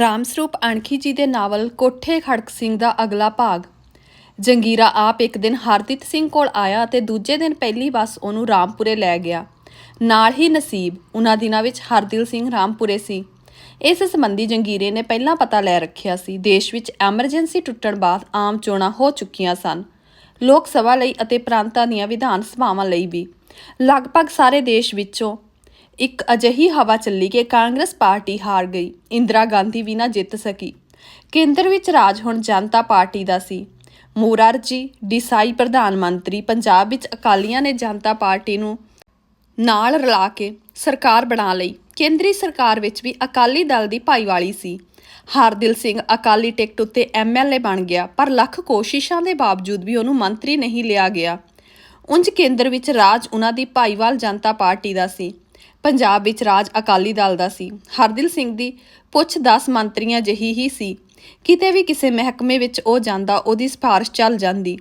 ਰਾਮ ਸਰੂਪ ਅਣਖੀ ਜੀ ਦੇ ਨਾਵਲ ਕੋਠੇ ਖੜਕ ਸਿੰਘ ਦਾ ਅਗਲਾ ਭਾਗ। ਜੰਗੀਰਾ ਆਪ ਇੱਕ ਦਿਨ ਹਰਦੀਤ ਸਿੰਘ ਕੋਲ ਆਇਆ ਅਤੇ ਦੂਜੇ ਦਿਨ ਪਹਿਲੀ ਬੱਸ ਉਹਨੂੰ ਰਾਮਪੁਰੇ ਲੈ ਗਿਆ। ਨਾਲ ਹੀ ਨਸੀਬ, ਉਹਨਾਂ ਦਿਨਾਂ ਵਿੱਚ ਹਰਦਿਲ ਸਿੰਘ ਰਾਮਪੁਰੇ ਸੀ। ਇਸ ਸੰਬੰਧੀ ਜੰਗੀਰੇ ਨੇ ਪਹਿਲਾਂ ਪਤਾ ਲੈ ਰੱਖਿਆ ਸੀ, ਦੇਸ਼ ਵਿੱਚ ਐਮਰਜੈਂਸੀ ਟੁੱਟਣ ਬਾਅਦ ਆਮ ਚੋਣਾਂ ਹੋ ਚੁੱਕੀਆਂ ਸਨ। ਲੋਕ ਸਭਾ ਲਈ ਅਤੇ ਪ੍ਰਾਂਤਾਂ ਦੀਆਂ ਵਿਧਾਨ ਸਭਾਵਾਂ ਲਈ ਵੀ। ਲਗਭਗ ਸਾਰੇ ਦੇਸ਼ ਵਿੱਚੋਂ ਇੱਕ ਅਜਿਹੀ ਹਵਾ ਚੱਲੀ ਕਿ ਕਾਂਗਰਸ ਪਾਰਟੀ ਹਾਰ ਗਈ। ਇੰਦਰਾ ਗਾਂਧੀ ਵੀ ਨਾ ਜਿੱਤ ਸਕੀ। ਕੇਂਦਰ ਵਿੱਚ ਰਾਜ ਹੁਣ ਜਨਤਾ ਪਾਰਟੀ ਦਾ ਸੀ। ਮੂਰਾਰਜੀ ਦੇਸਾਈ ਪ੍ਰਧਾਨ ਮੰਤਰੀ ਪੰਜਾਬ ਵਿੱਚ ਅਕਾਲੀਆਂ ਨੇ ਜਨਤਾ ਪਾਰਟੀ ਨੂੰ ਨਾਲ ਰਲਾ ਕੇ ਸਰਕਾਰ ਬਣਾ ਲਈ। ਕੇਂਦਰੀ ਸਰਕਾਰ ਵਿੱਚ ਵੀ ਅਕਾਲੀ ਦਲ ਦੀ ਭਾਈਵਾਲੀ ਸੀ। ਹਰਦਿਲ ਸਿੰਘ ਅਕਾਲੀ ਟਿਕਟ ਉੱਤੇ ਐਮਐਲਏ ਬਣ ਗਿਆ, ਪਰ ਲੱਖ ਕੋਸ਼ਿਸ਼ਾਂ ਦੇ ਬਾਵਜੂਦ ਵੀ ਉਹਨੂੰ ਮੰਤਰੀ ਨਹੀਂ ਲਿਆ ਗਿਆ। ਉਂਝ ਕੇਂਦਰ ਵਿੱਚ ਰਾਜ ਉਹਨਾਂ ਦੀ ਭਾਈਵਾਲ ਜਨਤਾ ਪਾਰਟੀ ਦਾ ਸੀ। ਪੰਜਾਬ ਵਿੱਚ ਰਾਜ ਅਕਾਲੀ ਦਲ ਦਾ ਸੀ। ਹਰਦਿਲ ਸਿੰਘ ਦੀ ਪੁੱਛ 10 ਮੰਤਰੀਆਂ ਜਹੀ ਹੀ ਸੀ। ਕਿਤੇ ਵੀ ਕਿਸੇ ਮਹਿਕਮੇ ਵਿੱਚ ਉਹ ਜਾਂਦਾ, ਉਹਦੀ ਸਿਫਾਰਿਸ਼ ਚੱਲ ਜਾਂਦੀ।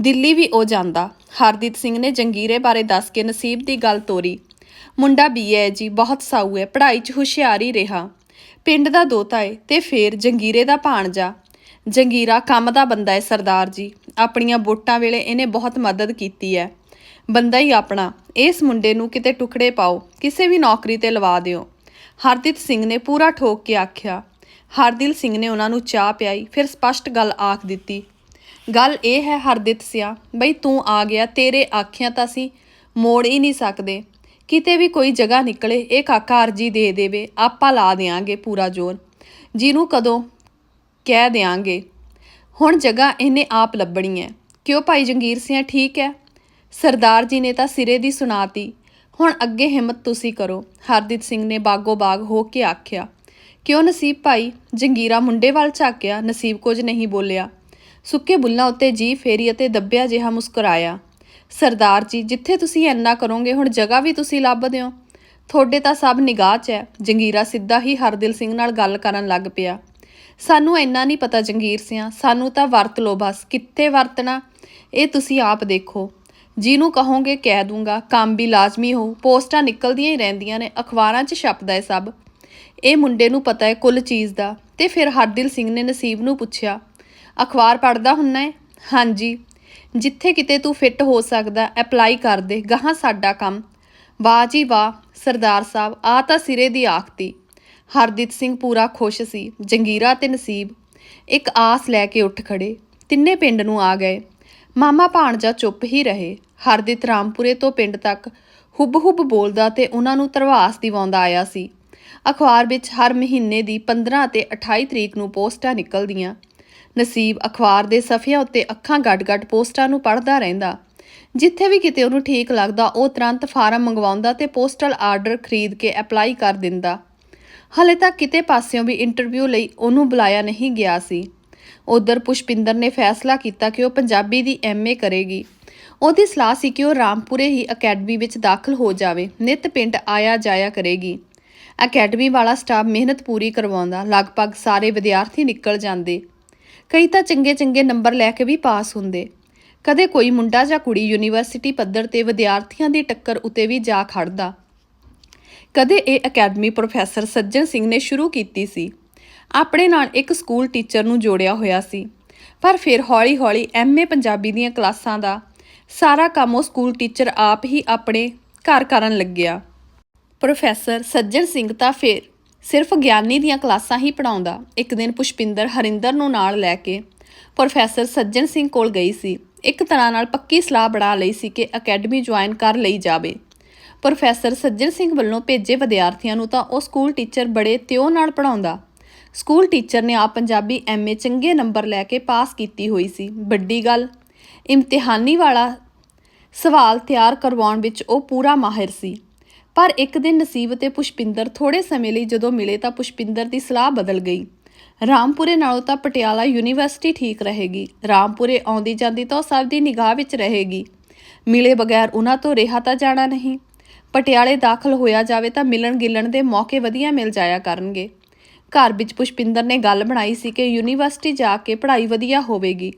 ਦਿੱਲੀ ਵੀ ਉਹ ਜਾਂਦਾ। ਹਰਦੀਤ ਸਿੰਘ ਨੇ ਜੰਗੀਰੇ ਬਾਰੇ ਦੱਸ ਕੇ ਨਸੀਬ ਦੀ ਗੱਲ ਤੋਰੀ। ਮੁੰਡਾ ਬੀਏ ਜੀ, ਬਹੁਤ ਸਾਊ ਹੈ, ਪੜ੍ਹਾਈ 'ਚ ਹੁਸ਼ਿਆਰ ਹੀ ਰਿਹਾ। ਪਿੰਡ ਦਾ ਦੋਤਾ ਏ ਤੇ ਫੇਰ ਜੰਗੀਰੇ ਦਾ ਭਾਣਜਾ। ਜੰਗੀਰਾ ਕੰਮ ਦਾ ਬੰਦਾ ਹੈ ਸਰਦਾਰ ਜੀ। ਆਪਣੀਆਂ ਵੋਟਾਂ ਵੇਲੇ ਇਹਨੇ ਬਹੁਤ ਮਦਦ ਕੀਤੀ ਹੈ। ਬੰਦਾ ਹੀ ਆਪਣਾ, ਇਸ ਮੁੰਡੇ ਨੂੰ ਕਿਤੇ ਟੁਕੜੇ ਪਾਓ, ਕਿਸੇ ਵੀ ਨੌਕਰੀ ਤੇ ਲਵਾ ਦਿਓ। ਹਰਦੀਤ ਸਿੰਘ ਨੇ ਪੂਰਾ ਠੋਕ ਕੇ ਆਖਿਆ। ਹਰਦਿਲ ਸਿੰਘ ਨੇ ਉਹਨਾਂ ਨੂੰ ਚਾਹ ਪਿਆਈ, ਫਿਰ ਸਪਸ਼ਟ ਗੱਲ ਆਖ ਦਿੱਤੀ। ਗੱਲ ਇਹ ਹੈ ਹਰਦਿਤ ਸਿਆ, ਬਈ ਤੂੰ ਆ ਗਿਆ, ਤੇਰੇ ਆਖਿਆਂ ਤਾਂ ਅਸੀਂ ਮੋੜ ਹੀ ਨਹੀਂ ਸਕਦੇ। ਕਿਤੇ ਵੀ ਕੋਈ ਜਗ੍ਹਾ ਨਿਕਲੇ, ਇਹ ਕਾਕਾ ਅਰਜੀ ਦੇ ਦੇਵੇ, ਆਪਾਂ ਲਾ ਦੇਾਂਗੇ ਪੂਰਾ ਜ਼ੋਰ। ਜਿਹਨੂੰ ਕਦੋਂ ਕਹਿ ਦੇਾਂਗੇ ਹੁਣ ਜਗ੍ਹਾ ਇਹਨੇ ਆਪ ਲੱਭਣੀ ਹੈ। ਕਿਉਂ ਭਾਈ ਜੰਗੀਰ ਸਿਆ, ਠੀਕ ਹੈ? ਸਰਦਾਰ ਜੀ ਨੇ ਤਾਂ ਸਿਰੇ ਦੀ ਸੁਣਾਤੀ। ਹੁਣ ਅੱਗੇ ਹਿੰਮਤ ਤੁਸੀਂ ਕਰੋ। ਹਰਦੀਤ ਸਿੰਘ ਨੇ ਬਾਗੋ ਬਾਗ ਹੋ ਕੇ ਆਖਿਆ, ਕਿਉਂ ਨਸੀਬ ਭਾਈ? ਜੰਗੀਰਾ ਮੁੰਡੇ ਵੱਲ ਝਾਕਿਆ, ਨਸੀਬ ਕੁਝ ਨਹੀਂ ਬੋਲਿਆ। ਸੁੱਕੇ ਬੁੱਲਾਂ ਉੱਤੇ ਜੀ ਫੇਰੀ ਅਤੇ ਦੱਬਿਆ ਜਿਹਾ ਮੁਸਕਰਾਇਆ। ਸਰਦਾਰ ਜੀ, ਜਿੱਥੇ ਤੁਸੀਂ ਇੰਨਾ ਕਰੋਗੇ, ਹੁਣ ਜਗ੍ਹਾ ਵੀ ਤੁਸੀਂ ਲੱਭਦੇ ਹੋ। ਤੁਹਾਡੇ ਤਾਂ ਸਭ ਨਿਗਾਹ 'ਚ ਹੈ। ਜੰਗੀਰਾ ਸਿੱਧਾ ਹੀ ਹਰਦਿਲ ਸਿੰਘ ਨਾਲ ਗੱਲ ਕਰਨ ਲੱਗ ਪਿਆ। ਸਾਨੂੰ ਇੰਨਾ ਨਹੀਂ ਪਤਾ ਜੰਗੀਰ ਸਿਆਂ, ਸਾਨੂੰ ਤਾਂ ਵਰਤ ਲੋ ਬਸ। ਕਿੱਥੇ ਵਰਤਣਾ? ਇਹ ਤੁਸੀਂ ਆਪ ਦੇਖੋ। ਜਿਹਨੂੰ ਕਹੋਗੇ ਕਹਿ ਦੂੰਗਾ, ਕੰਮ ਵੀ ਲਾਜ਼ਮੀ ਹੋ ਪੋਸਟਾਂ ਨਿਕਲਦੀਆਂ ਹੀ ਰਹਿੰਦੀਆਂ ਨੇ, ਅਖਬਾਰਾਂ 'ਚ ਛਪਦਾ ਹੈ ਸਭ। ਇਹ ਮੁੰਡੇ ਨੂੰ ਪਤਾ ਹੈ ਕੁੱਲ ਚੀਜ਼ ਦਾ, ਤੇ ਫਿਰ ਹਰਦਿਲ ਸਿੰਘ ਨੇ ਨਸੀਬ ਨੂੰ ਪੁੱਛਿਆ, ਅਖਬਾਰ ਪੜ੍ਹਦਾ ਹੁੰਨਾ ਹੈ ਹਾਂਜੀ। ਜਿੱਥੇ ਕਿਤੇ ਤੂੰ ਫਿੱਟ ਹੋ ਸਕਦਾ ਅਪਲਾਈ ਕਰ ਦੇ, ਗਾਹਾਂ ਸਾਡਾ ਕੰਮ। ਵਾਹ ਜੀ ਵਾਹ, ਸਰਦਾਰ ਸਾਹਿਬ ਆ ਤਾਂ ਸਿਰੇ ਦੀ ਆਖਤੀ ਹਰਦੀਤ ਸਿੰਘ ਪੂਰਾ ਖੁਸ਼ ਸੀ, ਜੰਗੀਰਾ ਤੇ ਨਸੀਬ। ਇੱਕ ਆਸ ਲੈ ਕੇ ਉੱਠ ਖੜੇ ਤਿੰਨੇ ਪਿੰਡ ਨੂੰ ਆ ਗਏ। ਮਾਮਾ ਭਾਣਜਾ ਚੁੱਪ ਹੀ ਰਹੇ। ਹਰਦਿਤ ਰਾਮਪੁਰੇ ਤੋਂ ਪਿੰਡ ਤੱਕ ਹੁਬ-ਹੁਬ ਬੋਲਦਾ ਤੇ ਉਹਨਾਂ ਨੂੰ ਧਰਵਾਸ ਦਿਵਾਉਂਦਾ ਆਇਆ ਸੀ। ਅਖਬਾਰ ਵਿੱਚ ਹਰ ਮਹੀਨੇ ਦੀ 15 ਤੇ 28 ਤਰੀਕ ਨੂੰ ਪੋਸਟਾਂ ਨਿਕਲਦੀਆਂ। ਨਸੀਬ ਅਖਬਾਰ ਦੇ ਸਫ਼ਿਆਂ ਉੱਤੇ ਅੱਖਾਂ ਗੱਡ-ਗੱਡ ਪੋਸਟਾਂ ਨੂੰ ਪੜ੍ਹਦਾ ਰਹਿੰਦਾ। ਜਿੱਥੇ ਵੀ ਕਿਤੇ ਉਹਨੂੰ ਠੀਕ ਲੱਗਦਾ, ਉਹ ਤੁਰੰਤ ਫਾਰਮ ਮੰਗਵਾਉਂਦਾ ਤੇ ਪੋਸਟਲ ਆਰਡਰ ਖਰੀਦ ਕੇ ਅਪਲਾਈ ਕਰ ਦਿੰਦਾ। ਹਲੇ ਤੱਕ ਕਿਤੇ ਪਾਸਿਓਂ ਵੀ ਇੰਟਰਵਿਊ ਲਈ ਉਹਨੂੰ ਬੁਲਾਇਆ ਨਹੀਂ ਗਿਆ ਸੀ। ਉਧਰ ਪੁਸ਼ਪਿੰਦਰ ਨੇ ਫੈਸਲਾ ਕੀਤਾ ਕਿ ਉਹ ਪੰਜਾਬੀ ਦੀ ਐਮਏ ਕਰੇਗੀ। ਉਹਦੀ ਸਲਾਹ ਸੀ ਕਿ ਉਹ ਰਾਮਪੁਰੇ ਹੀ ਅਕੈਡਮੀ ਵਿੱਚ ਦਾਖਲ ਹੋ ਜਾਵੇ। ਨਿਤ ਪਿੰਡ ਆਇਆ ਜਾਇਆ ਕਰੇਗੀ। ਅਕੈਡਮੀ ਵਾਲਾ ਸਟਾਫ ਮਿਹਨਤ ਪੂਰੀ ਕਰਵਾਉਂਦਾ। ਲਗਭਗ ਸਾਰੇ ਵਿਦਿਆਰਥੀ ਨਿਕਲ ਜਾਂਦੇ। ਕਈ ਤਾਂ ਚੰਗੇ ਚੰਗੇ ਨੰਬਰ ਲੈ ਕੇ ਵੀ ਪਾਸ ਹੁੰਦੇ। ਕਦੇ ਕੋਈ ਮੁੰਡਾ ਜਾਂ ਕੁੜੀ ਯੂਨੀਵਰਸਿਟੀ ਪੱਧਰ ਤੇ ਵਿਦਿਆਰਥੀਆਂ ਦੀ ਟੱਕਰ ਉਤੇ ਵੀ ਜਾ ਖੜਦਾ। ਕਦੇ ਇਹ ਅਕੈਡਮੀ ਪ੍ਰੋਫੈਸਰ ਸੱਜਣ ਸਿੰਘ ਨੇ ਸ਼ੁਰੂ ਕੀਤੀ ਸੀ। ਆਪਣੇ ਨਾਲ ਇੱਕ ਸਕੂਲ ਟੀਚਰ ਨੂੰ ਜੋੜਿਆ ਹੋਇਆ ਸੀ। ਪਰ ਫਿਰ ਹੌਲੀ-ਹੌਲੀ ਐਮਏ ਪੰਜਾਬੀ ਦੀਆਂ ਕਲਾਸਾਂ ਦਾ ਸਾਰਾ ਕੰਮ ਉਹ ਸਕੂਲ ਟੀਚਰ ਆਪ ਹੀ ਆਪਣੇ ਘਰ ਕਰਨ ਲੱਗਿਆ। ਪ੍ਰੋਫੈਸਰ ਸੱਜਣ ਸਿੰਘ ਤਾਂ ਫਿਰ ਸਿਰਫ ਗਿਆਨੀ ਦੀਆਂ ਕਲਾਸਾਂ ਹੀ ਪੜਾਉਂਦਾ ਇੱਕ ਦਿਨ ਪੁਸ਼ਪਿੰਦਰ ਹਰਿੰਦਰ ਨੂੰ ਨਾਲ ਲੈ ਕੇ ਪ੍ਰੋਫੈਸਰ ਸੱਜਣ ਸਿੰਘ ਕੋਲ ਗਈ ਸੀ। ਇੱਕ ਤਰ੍ਹਾਂ ਨਾਲ ਪੱਕੀ ਸਲਾਹ ਬਣਾ ਲਈ ਸੀ ਕਿ ਅਕੈਡਮੀ ਜੁਆਇਨ ਕਰ ਲਈ ਜਾਵੇ। ਪ੍ਰੋਫੈਸਰ ਸੱਜਣ ਸਿੰਘ ਵੱਲੋਂ ਭੇਜੇ ਵਿਦਿਆਰਥੀਆਂ ਨੂੰ ਤਾਂ ਉਹ ਸਕੂਲ ਟੀਚਰ ਬੜੇ ਤਿਉ ਨਾਲ ਪੜਾਉਂਦਾ ਸਕੂਲ ਟੀਚਰ ਨੇ ਆਪ ਪੰਜਾਬੀ ਐਮਏ ਚੰਗੇ ਨੰਬਰ ਲੈ ਕੇ ਪਾਸ ਕੀਤੀ ਹੋਈ ਸੀ। ਵੱਡੀ ਗੱਲ, ਇਮਤਿਹਾਨੀ ਵਾਲਾ ਸਵਾਲ ਤਿਆਰ ਕਰਵਾਉਣ ਵਿੱਚ ਉਹ ਪੂਰਾ ਮਾਹਿਰ ਸੀ। ਪਰ ਇੱਕ ਦਿਨ ਨਸੀਬ ਤੇ ਪੁਸ਼ਪਿੰਦਰ ਥੋੜੇ ਸਮੇਂ ਲਈ ਜਦੋਂ ਮਿਲੇ ਤਾਂ ਪੁਸ਼ਪਿੰਦਰ ਦੀ ਸਲਾਹ ਬਦਲ ਗਈ। ਰਾਮਪੁਰੇ ਨਾਲੋਂ ਤਾਂ ਪਟਿਆਲਾ ਯੂਨੀਵਰਸਿਟੀ ਠੀਕ ਰਹੇਗੀ। ਰਾਮਪੁਰੇ ਆਉਂਦੀ ਜਾਂਦੀ ਤਾਂ ਉਹ ਸਭ ਦੀ ਨਿਗਾਹ ਵਿੱਚ ਰਹੇਗੀ। ਮਿਲੇ ਬਗੈਰ ਉਹਨਾਂ ਤੋਂ ਰਿਹਾ ਤਾਂ ਜਾਣਾ ਨਹੀਂ। ਪਟਿਆਲੇ ਦਾਖਲ ਹੋਇਆ ਜਾਵੇ ਤਾਂ ਮਿਲਣ ਗਿਲਣ ਦੇ ਮੌਕੇ ਵਧੀਆ ਮਿਲ ਜਾਇਆ ਕਰਨਗੇ। ਘਰ ਵਿੱਚ ਪੁਸ਼ਪਿੰਦਰ ਨੇ ਗੱਲ ਬਣਾਈ ਸੀ ਕਿ ਯੂਨੀਵਰਸਿਟੀ ਜਾ ਕੇ ਪੜ੍ਹਾਈ ਵਧੀਆ ਹੋਵੇਗੀ।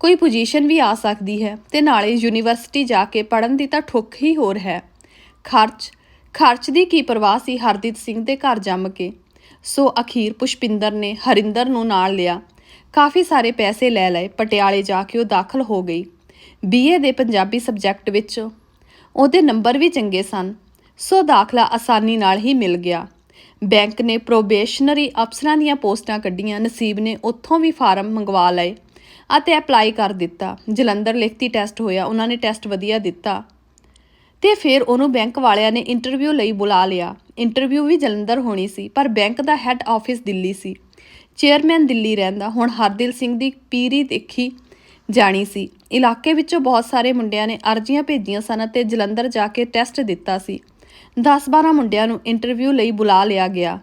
ਕੋਈ ਪੋਜੀਸ਼ਨ ਵੀ ਆ ਸਕਦੀ ਹੈ ਤੇ ਨਾਲੇ ਯੂਨੀਵਰਸਿਟੀ ਜਾ ਕੇ ਪੜਨ ਦੀ ਤਾਂ ਠੁੱਕ ਹੀ ਹੋਰ ਹੈ। ਖਰਚ ਖਰਚ ਦੀ ਕੀ ਪਰਵਾਹ ਸੀ ਹਰਦੀਪ ਸਿੰਘ ਦੇ ਘਰ ਜੰਮ ਕੇ? ਸੋ ਅਖੀਰ ਪੁਸ਼ਪਿੰਦਰ ਨੇ ਹਰਿੰਦਰ ਨੂੰ ਨਾਲ ਲਿਆ। ਕਾਫੀ ਸਾਰੇ ਪੈਸੇ ਲੈ ਲਏ, ਪਟਿਆਲੇ ਜਾ ਕੇ ਉਹ ਦਾਖਲ ਹੋ ਗਈ। ਬੀਏ ਦੇ ਪੰਜਾਬੀ ਸਬਜੈਕਟ ਵਿੱਚ ਉਹਦੇ ਨੰਬਰ ਵੀ ਚੰਗੇ ਸਨ। ਸੋ ਦਾਖਲਾ ਆਸਾਨੀ ਨਾਲ ਹੀ ਮਿਲ ਗਿਆ। ਬੈਂਕ ਨੇ ਪ੍ਰੋਬੇਸ਼ਨਰੀ ਅਫਸਰਾਂ ਦੀਆਂ ਪੋਸਟਾਂ ਕੱਢੀਆਂ, ਨਸੀਬ ਨੇ ਉੱਥੋਂ ਵੀ ਫਾਰਮ ਮੰਗਵਾ ਲਏ ਅਤੇ ਅਪਲਾਈ ਕਰ ਦਿੱਤਾ। ਜਲੰਧਰ ਲਿਖਤੀ ਟੈਸਟ ਹੋਇਆ, ਉਹਨਾਂ ਨੇ ਟੈਸਟ ਵਧੀਆ ਦਿੱਤਾ ਤੇ ਫਿਰ ਉਹਨੂੰ ਬੈਂਕ ਵਾਲਿਆਂ ਨੇ ਇੰਟਰਵਿਊ ਲਈ ਬੁਲਾ ਲਿਆ। ਇੰਟਰਵਿਊ ਵੀ ਜਲੰਧਰ ਹੋਣੀ ਸੀ, ਪਰ ਬੈਂਕ ਦਾ ਹੈੱਡ ਆਫਿਸ ਦਿੱਲੀ ਸੀ। ਚੇਅਰਮੈਨ ਦਿੱਲੀ ਰਹਿੰਦਾ, ਹੁਣ ਹਰਦਿਲ ਸਿੰਘ ਦੀ ਪੀਰੀ ਦੇਖੀ ਜਾਣੀ ਸੀ। ਇਲਾਕੇ ਵਿੱਚੋਂ ਬਹੁਤ ਸਾਰੇ ਮੁੰਡਿਆਂ ਨੇ ਅਰਜ਼ੀਆਂ ਭੇਜੀਆਂ ਸਨ ਅਤੇ ਜਲੰਧਰ ਜਾ ਕੇ ਟੈਸਟ ਦਿੱਤਾ ਸੀ। 10-12 ਮੁੰਡਿਆਂ ਨੂੰ ਇੰਟਰਵਿਊ ਲਈ ਬੁਲਾ ਲਿਆ ਗਿਆ।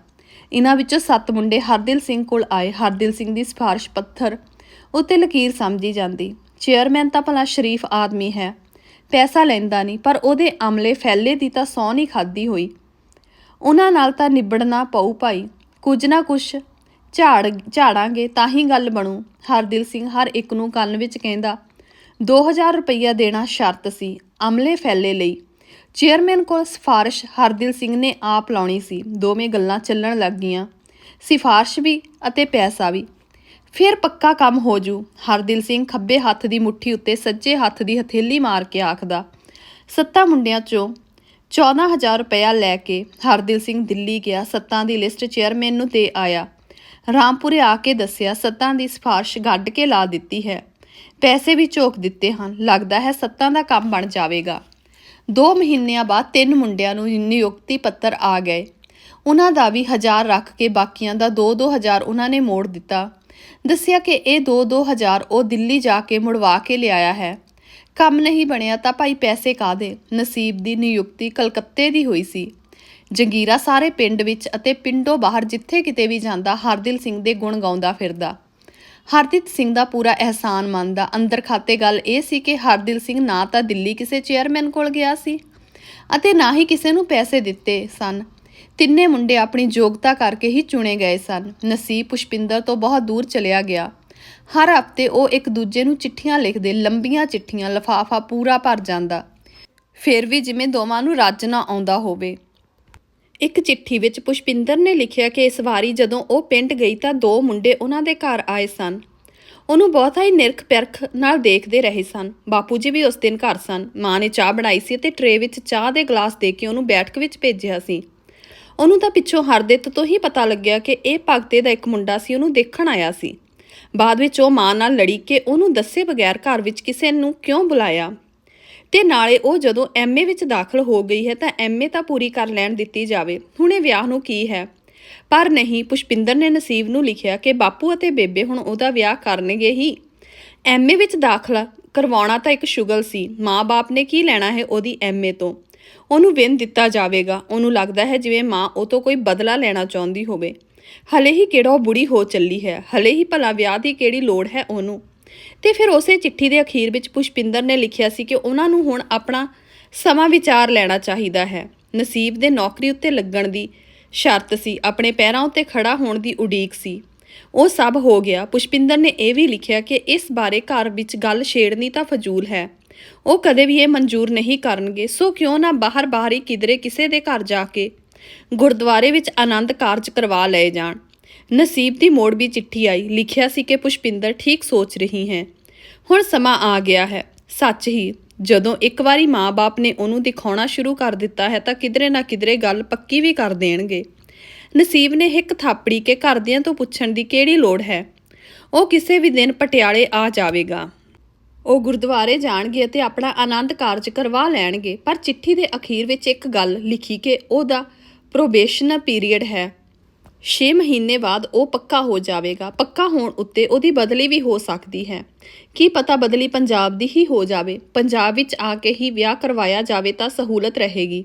ਇਹਨਾਂ ਵਿੱਚੋਂ 7 ਮੁੰਡੇ ਹਰਦਿਲ ਸਿੰਘ ਕੋਲ ਆਏ। ਹਰਦਿਲ ਸਿੰਘ ਦੀ ਸਿਫਾਰਿਸ਼ ਪੱਥਰ ਉੱਤੇ ਲਕੀਰ ਸਮਝੀ ਜਾਂਦੀ। ਚੇਅਰਮੈਨ ਤਾਂ ਭਲਾ ਸ਼ਰੀਫ ਆਦਮੀ ਹੈ। ਪੈਸਾ ਲੈਂਦਾ ਨਹੀਂ, ਪਰ ਉਹਦੇ ਅਮਲੇ ਫੈਲੇ ਦੀ ਤਾਂ ਸੌ ਨਹੀਂ ਖਾਦੀ ਹੋਈ। ਉਹਨਾਂ ਨਾਲ ਤਾਂ ਨਿਬੜਨਾ ਪਊ ਭਾਈ। ਕੁਝ ਨਾ ਕੁਛ ਝਾੜ, ਝਾੜਾਂਗੇ ਤਾਂ ਹੀ ਗੱਲ ਬਣੂ। ਹਰਦਿਲ ਸਿੰਘ ਹਰ ਇੱਕ ਨੂੰ ਕੰਨ ਵਿੱਚ ਕਹਿੰਦਾ 2000 ਰੁਪਈਆ ਦੇਣਾ ਸ਼ਰਤ ਸੀ, ਅਮਲੇ ਫੈਲੇ ਲਈ। ਚੇਅਰਮੈਨ ਕੋਲ ਸਿਫਾਰਿਸ਼ ਹਰਦਿਲ ਸਿੰਘ ਨੇ ਆਪ ਲਾਉਣੀ ਸੀ। ਦੋਵੇਂ ਗੱਲਾਂ ਚੱਲਣ ਲੱਗ ਗਈਆਂ। ਸਿਫਾਰਿਸ਼ ਵੀ ਅਤੇ ਪੈਸਾ ਵੀ। ਫਿਰ ਪੱਕਾ ਕੰਮ ਹੋ ਜੂ। ਹਰਦਿਲ ਸਿੰਘ ਖੱਬੇ ਹੱਥ ਦੀ ਮੁੱਠੀ ਉੱਤੇ ਸੱਜੇ ਹੱਥ ਦੀ ਹਥੇਲੀ ਮਾਰ ਕੇ ਆਖਦਾ, ਸੱਤਾ ਮੁੰਡਿਆਂ ਚੋਂ 14000 ਰੁਪਇਆ ਲੈ ਕੇ ਹਰਦਿਲ ਸਿੰਘ ਦਿੱਲੀ ਗਿਆ। ਸੱਤਾਂ ਦੀ ਲਿਸਟ ਚੇਅਰਮੈਨ ਨੂੰ ਦੇ ਆਇਆ। ਰਾਮਪੁਰੇ ਆ ਕੇ ਦੱਸਿਆ, ਸੱਤਾਂ ਦੀ ਸਿਫਾਰਿਸ਼ ਗੱਡ ਕੇ ਲਾ ਦਿੱਤੀ ਹੈ। ਪੈਸੇ ਵੀ ਝੋਕ ਦਿੱਤੇ ਹਨ। ਲੱਗਦਾ ਹੈ ਸੱਤਾਂ ਦਾ ਕੰਮ ਬਣ ਜਾਵੇਗਾ। 2 ਮਹੀਨਿਆਂ ਬਾਅਦ ਤਿੰਨ ਮੁੰਡਿਆਂ ਨੂੰ ਨਿਯੁਕਤੀ ਪੱਤਰ ਆ ਗਏ। ਉਹਨਾਂ ਦਾ ਵੀ ਹਜ਼ਾਰ ਰੱਖ ਕੇ ਬਾਕੀਆਂ ਦਾ 2-2 ਹਜ਼ਾਰ ਉਹਨਾਂ ਨੇ ਮੋੜ ਦਿੱਤਾ। ਦੱਸਿਆ ਕਿ ਇਹ 2-2 ਹਜ਼ਾਰ ਉਹ ਦਿੱਲੀ ਜਾ ਕੇ ਮੁੜਵਾ ਕੇ ਲਿਆਇਆ ਹੈ। ਕੰਮ ਨਹੀਂ ਬਣਿਆ ਤਾਂ ਭਾਈ ਪੈਸੇ ਕਾਦੇ ਨਸੀਬ ਦੀ ਨਿਯੁਕਤੀ ਕਲਕੱਤੇ ਦੀ ਹੋਈ ਸੀ। ਜੰਗੀਰਾ ਸਾਰੇ ਪਿੰਡ ਵਿੱਚ ਅਤੇ ਪਿੰਡੋਂ ਬਾਹਰ ਜਿੱਥੇ ਕਿਤੇ ਵੀ ਜਾਂਦਾ ਹਰਦਿਲ ਸਿੰਘ ਦੇ ਗੁਣ ਗਾਉਂਦਾ ਫਿਰਦਾ। ਹਰਦੀਪ ਸਿੰਘ ਦਾ ਪੂਰਾ ਅਹਿਸਾਨ ਮੰਨਦਾ ਅੰਦਰ ਖਾਤੇ ਗੱਲ ਇਹ ਸੀ ਕਿ ਹਰਦਿਲ ਸਿੰਘ ਨਾ ਤਾਂ ਦਿੱਲੀ ਕਿਸੇ ਚੇਅਰਮੈਨ ਕੋਲ ਗਿਆ ਸੀ ਅਤੇ ਨਾ ਹੀ ਕਿਸੇ ਨੂੰ ਪੈਸੇ ਦਿੱਤੇ ਸਨ। ਤਿੰਨੇ ਮੁੰਡੇ ਆਪਣੀ ਯੋਗਤਾ ਕਰਕੇ ਹੀ ਚੁਣੇ ਗਏ ਸਨ। ਨਸੀਬ ਪੁਸ਼ਪਿੰਦਰ ਤੋਂ ਬਹੁਤ ਦੂਰ ਚਲਿਆ ਗਿਆ। ਹਰ ਹਫ਼ਤੇ ਉਹ ਇੱਕ ਦੂਜੇ ਨੂੰ ਚਿੱਠੀਆਂ ਲਿਖਦੇ, ਲੰਬੀਆਂ ਚਿੱਠੀਆਂ, ਲਫਾਫਾ ਪੂਰਾ ਭਰ ਜਾਂਦਾ। ਫਿਰ ਵੀ ਜਿਵੇਂ ਦੋਵਾਂ ਨੂੰ ਰੱਜ ਨਾ ਆਉਂਦਾ ਹੋਵੇ। ਇੱਕ ਚਿੱਠੀ ਵਿੱਚ ਪੁਸ਼ਪਿੰਦਰ ਨੇ ਲਿਖਿਆ ਕਿ ਇਸ ਵਾਰੀ ਜਦੋਂ ਉਹ ਪਿੰਡ ਗਈ ਤਾਂ ਦੋ ਮੁੰਡੇ ਉਹਨਾਂ ਦੇ ਘਰ ਆਏ ਸਨ। ਉਹਨੂੰ ਬਹੁਤਾ ਹੀ ਨਿਰਖ ਪਿਰਖ ਨਾਲ ਦੇਖਦੇ ਰਹੇ ਸਨ। ਬਾਪੂ ਜੀ ਵੀ ਉਸ ਦਿਨ ਘਰ ਸਨ। ਮਾਂ ਨੇ ਚਾਹ ਬਣਾਈ ਸੀ ਤੇ ਟਰੇ ਵਿੱਚ ਚਾਹ ਦੇ ਗਲਾਸ ਦੇ ਕੇ ਉਹਨੂੰ ਬੈਠਕ ਵਿੱਚ ਭੇਜਿਆ ਸੀ। ਉਹਨੂੰ ਤਾਂ ਪਿੱਛੋਂ ਹਰਦਿਤ ਤੋਂ ਹੀ ਪਤਾ ਲੱਗਿਆ ਕਿ ਇਹ ਭਗਤੇ ਦਾ ਇੱਕ ਮੁੰਡਾ ਸੀ। ਉਹਨੂੰ ਦੇਖਣ ਆਇਆ ਸੀ। ਬਾਅਦ ਵਿੱਚ ਉਹ ਮਾਂ ਨਾਲ ਲੜੀ ਕਿ ਉਹਨੂੰ ਦੱਸੇ ਬਗੈਰ ਘਰ ਵਿੱਚ ਕਿਸੇ ਨੂੰ ਕਿਉਂ ਬੁਲਾਇਆ? ਤੇ ਨਾਲੇ ਉਹ ਜਦੋਂ ਐਮਏ ਵਿੱਚ ਦਾਖਲ ਹੋ ਗਈ ਹੈ ਤਾਂ ਐਮਏ ਤਾਂ ਪੂਰੀ ਕਰ ਲੈਣ ਦਿੱਤੀ ਜਾਵੇ। ਹੁਣੇ ਵਿਆਹ ਨੂੰ ਕੀ ਹੈ? ਪਰ ਨਹੀਂ, ਪੁਸ਼ਪਿੰਦਰ ਨੇ ਨਸੀਬ ਨੂੰ ਲਿਖਿਆ ਕਿ ਬਾਪੂ ਅਤੇ ਬੇਬੇ ਹੁਣ ਉਹਦਾ ਵਿਆਹ ਕਰਨਗੇ ਹੀ। ਐਮਏ ਵਿੱਚ ਦਾਖਲਾ ਕਰਵਾਉਣਾ ਤਾਂ ਇੱਕ ਸ਼ੁਗਲ ਸੀ। ਮਾਂ-ਬਾਪ ਨੇ ਕੀ ਲੈਣਾ ਹੈ ਉਹਦੀ ਐਮਏ ਤੋਂ? ਉਹਨੂੰ ਵਿਨ ਦਿੱਤਾ ਜਾਵੇਗਾ। ਉਹਨੂੰ ਲੱਗਦਾ ਹੈ ਜਿਵੇਂ ਮਾਂ ਉਹ ਤੋਂ ਕੋਈ ਬਦਲਾ ਲੈਣਾ ਚਾਹੁੰਦੀ ਹੋਵੇ। ਹਲੇ ਹੀ ਕਿਹੜਾ ਉਹ ਬੁੜੀ ਹੋ ਚੱਲੀ ਹੈ? ਹਲੇ ਹੀ ਭਲਾ ਵਿਆਹ ਦੀ ਕਿਹੜੀ ਲੋੜ ਹੈ ਉਹਨੂੰ? ਤੇ ਫਿਰ ਉਸੇ ਚਿੱਠੀ ਦੇ ਅਖੀਰ ਵਿੱਚ ਪੁਸ਼ਪਿੰਦਰ ਨੇ ਲਿਖਿਆ ਸੀ ਕਿ ਉਹਨਾਂ ਨੂੰ ਹੁਣ ਆਪਣਾ ਸਮਾਂ ਵਿਚਾਰ ਲੈਣਾ ਚਾਹੀਦਾ ਹੈ। ਨਸੀਬ ਦੇ ਨੌਕਰੀ ਉੱਤੇ ਲੱਗਣ ਦੀ ਸ਼ਰਤ ਸੀ, ਆਪਣੇ ਪੈਰਾਂ ਉੱਤੇ ਖੜਾ ਹੋਣ ਦੀ ਉਡੀਕ ਸੀ। ਉਹ ਸਭ ਹੋ ਗਿਆ। ਪੁਸ਼ਪਿੰਦਰ ਨੇ ਇਹ ਵੀ ਲਿਖਿਆ ਕਿ ਇਸ ਬਾਰੇ ਘਰ ਵਿੱਚ ਗੱਲ ਛੇੜਨੀ ਤਾਂ ਫਜ਼ੂਲ ਹੈ। ਉਹ ਕਦੇ ਵੀ ਇਹ ਮਨਜ਼ੂਰ ਨਹੀਂ ਕਰਨਗੇ। ਸੋ ਕਿਉਂ ਨਾ ਬਾਹਰ ਬਾਹਰ ਹੀ ਕਿਧਰੇ ਕਿਸੇ ਦੇ ਘਰ ਜਾ ਕੇ ਗੁਰਦੁਆਰੇ ਵਿੱਚ ਆਨੰਦ ਕਾਰਜ ਕਰਵਾ ਲਏ ਜਾਣ। ਨਸੀਬ ਦੀ ਮੋੜ ਵੀ ਚਿੱਠੀ ਆਈ। ਲਿਖਿਆ ਸੀ ਕਿ ਪੁਸ਼ਪਿੰਦਰ ਠੀਕ ਸੋਚ ਰਹੀ ਹੈ। ਹੁਣ ਸਮਾਂ ਆ ਗਿਆ ਹੈ। ਸੱਚ ਹੀ, ਜਦੋਂ ਇੱਕ ਵਾਰੀ ਮਾਂ-ਬਾਪ ਨੇ ਉਹਨੂੰ ਦਿਖਾਉਣਾ ਸ਼ੁਰੂ ਕਰ ਦਿੱਤਾ ਹੈ ਤਾਂ ਕਿਧਰੇ ਨਾ ਕਿਧਰੇ ਗੱਲ ਪੱਕੀ ਵੀ ਕਰ ਦੇਣਗੇ। ਨਸੀਬ ਨੇ ਹਿੱਕ ਥਾਪੜੀ ਕੇ ਘਰਦਿਆਂ ਤੋਂ ਪੁੱਛਣ ਦੀ ਕਿਹੜੀ ਲੋੜ ਹੈ? ਉਹ ਕਿਸੇ ਵੀ ਦਿਨ ਪਟਿਆਲੇ ਆ ਜਾਵੇਗਾ। ਉਹ ਗੁਰਦੁਆਰੇ ਜਾਣਗੇ ਅਤੇ ਆਪਣਾ ਆਨੰਦ ਕਾਰਜ ਕਰਵਾ ਲੈਣਗੇ, ਪਰ ਚਿੱਠੀ ਦੇ ਅਖੀਰ ਵਿੱਚ ਇੱਕ ਗੱਲ ਲਿਖੀ ਕਿ ਉਹਦਾ ਪ੍ਰੋਬੇਸ਼ਨ ਪੀਰੀਅਡ ਹੈ। 6 ਮਹੀਨੇ ਬਾਅਦ ਉਹ ਪੱਕਾ ਹੋ ਜਾਵੇਗਾ। ਪੱਕਾ ਹੋਣ ਉੱਤੇ ਉਹਦੀ ਬਦਲੀ ਵੀ ਹੋ ਸਕਦੀ ਹੈ। ਕੀ ਪਤਾ ਬਦਲੀ ਪੰਜਾਬ ਦੀ ਹੀ ਹੋ ਜਾਵੇ। ਪੰਜਾਬ ਵਿੱਚ ਆ ਕੇ ਹੀ ਵਿਆਹ ਕਰਵਾਇਆ ਜਾਵੇ ਤਾਂ ਸਹੂਲਤ ਰਹੇਗੀ।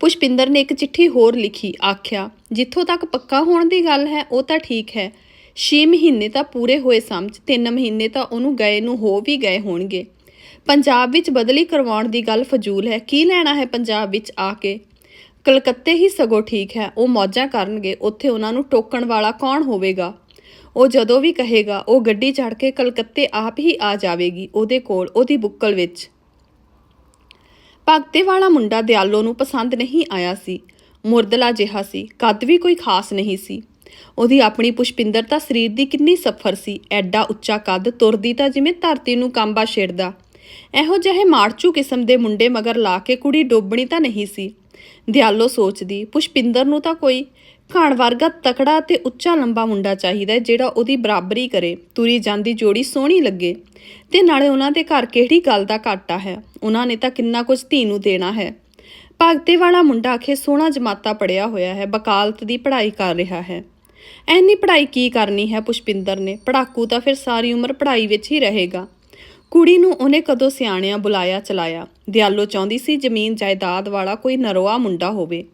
ਪੁਸ਼ਪਿੰਦਰ ਨੇ ਇੱਕ ਚਿੱਠੀ ਹੋਰ ਲਿਖੀ, ਆਖਿਆ, ਜਿੱਥੋਂ ਤੱਕ ਪੱਕਾ ਹੋਣ ਦੀ ਗੱਲ ਹੈ, ਉਹ ਤਾਂ ਠੀਕ ਹੈ। 6 ਮਹੀਨੇ ਤਾਂ ਪੂਰੇ ਹੋਏ ਸਮਝ 3 ਮਹੀਨੇ ਤਾਂ ਉਹਨੂੰ ਗਏ ਨੂੰ ਹੋ ਵੀ ਗਏ ਹੋਣਗੇ। ਪੰਜਾਬ ਵਿੱਚ ਬਦਲੀ ਕਰਵਾਉਣ ਦੀ ਗੱਲ ਫਜ਼ੂਲ ਹੈ। ਕੀ ਲੈਣਾ ਹੈ ਪੰਜਾਬ ਵਿੱਚ ਆ ਕੇ? ਕਲਕੱਤੇ ਹੀ ਸਗੋਂ ਠੀਕ ਹੈ। ਉਹ ਮੌਜਾਂ ਕਰਨਗੇ। ਉੱਥੇ ਉਹਨਾਂ ਨੂੰ ਟੋਕਣ ਵਾਲਾ ਕੌਣ ਹੋਵੇਗਾ? ਉਹ ਜਦੋਂ ਵੀ ਕਹੇਗਾ, ਉਹ ਗੱਡੀ ਚੜ੍ਹ ਕੇ ਕਲਕੱਤੇ ਆਪ ਹੀ ਆ ਜਾਵੇਗੀ ਉਹਦੇ ਕੋਲ, ਉਹਦੀ ਬੁੱਕਲ ਵਿੱਚ। ਭਗਤੇ ਵਾਲਾ ਮੁੰਡਾ ਦਿਆਲੋ ਨੂੰ ਪਸੰਦ ਨਹੀਂ ਆਇਆ ਸੀ। ਮੁਰਦਲਾ ਜਿਹਾ ਸੀ। ਕੱਦ ਵੀ ਕੋਈ ਖਾਸ ਨਹੀਂ ਸੀ। ਉਹਦੀ ਆਪਣੀ ਪੁਸ਼ਪਿੰਦਰਤਾ ਸਰੀਰ ਦੀ ਕਿੰਨੀ ਸਫਰ ਸੀ। ਐਡਾ ਉੱਚਾ ਕੱਦ ਤੁਰਦੀ ਤਾਂ ਜਿਵੇਂ ਧਰਤੀ ਨੂੰ ਕੰਬਾ ਛੇੜਦਾ। ਇਹੋ ਜਿਹੇ ਮਾਰਚੂ ਕਿਸਮ ਦੇ ਮੁੰਡੇ ਮਗਰ ਲਾ ਕੇ ਕੁੜੀ ਡੋਬਣੀ ਤਾਂ ਨਹੀਂ ਸੀ। ਦਿਆਲੋ ਸੋਚਦੀ, ਪੁਸ਼ਪਿੰਦਰ ਨੂੰ ਤਾਂ ਕੋਈ ਘਾਣ ਵਰਗਾ ਤਕੜਾ ਤੇ ਉੱਚਾ ਲੰਬਾ ਮੁੰਡਾ ਚਾਹੀਦਾ ਜਿਹੜਾ ਉਹਦੀ ਬਰਾਬਰੀ ਕਰੇ, ਤੁਰੀ ਜਾਂਦੀ ਜੋੜੀ ਸੋਹਣੀ ਲੱਗੇ। ਤੇ ਨਾਲੇ ਉਹਨਾਂ ਦੇ ਘਰ ਕਿਹੜੀ ਗੱਲ ਦਾ ਘਾਟਾ ਹੈ? ਉਹਨਾਂ ਨੇ ਤਾਂ ਕਿੰਨਾ ਕੁਝ ਧੀ ਨੂੰ ਦੇਣਾ ਹੈ। ਭਗਤੇ ਵਾਲਾ ਮੁੰਡਾ ਆਖੇ, ਸੋਹਣਾ ਜਮਾਤਾ ਪੜਿਆ ਹੋਇਆ ਹੈ, ਵਕਾਲਤ ਦੀ ਪੜ੍ਹਾਈ ਕਰ ਰਿਹਾ ਹੈ। ਐਨੀ ਪੜ੍ਹਾਈ ਕੀ ਕਰਨੀ ਹੈ ਪੁਸ਼ਪਿੰਦਰ ਨੇ? ਪੜਾਕੂ ਤਾਂ ਫਿਰ ਸਾਰੀ ਉਮਰ ਪੜ੍ਹਾਈ ਵਿੱਚ ਹੀ ਰਹੇਗਾ। ਕੁੜੀ ਨੂੰ ਉਹਨੇ ਕਦੋਂ ਸਿਆਣਿਆਂ ਬੁਲਾਇਆ ਚਲਾਇਆ? ਦਿਆਲੋ ਚਾਹੁੰਦੀ ਸੀ ਜ਼ਮੀਨ ਜਾਇਦਾਦ ਵਾਲਾ ਕੋਈ ਨਰੋਆ ਮੁੰਡਾ ਹੋਵੇ।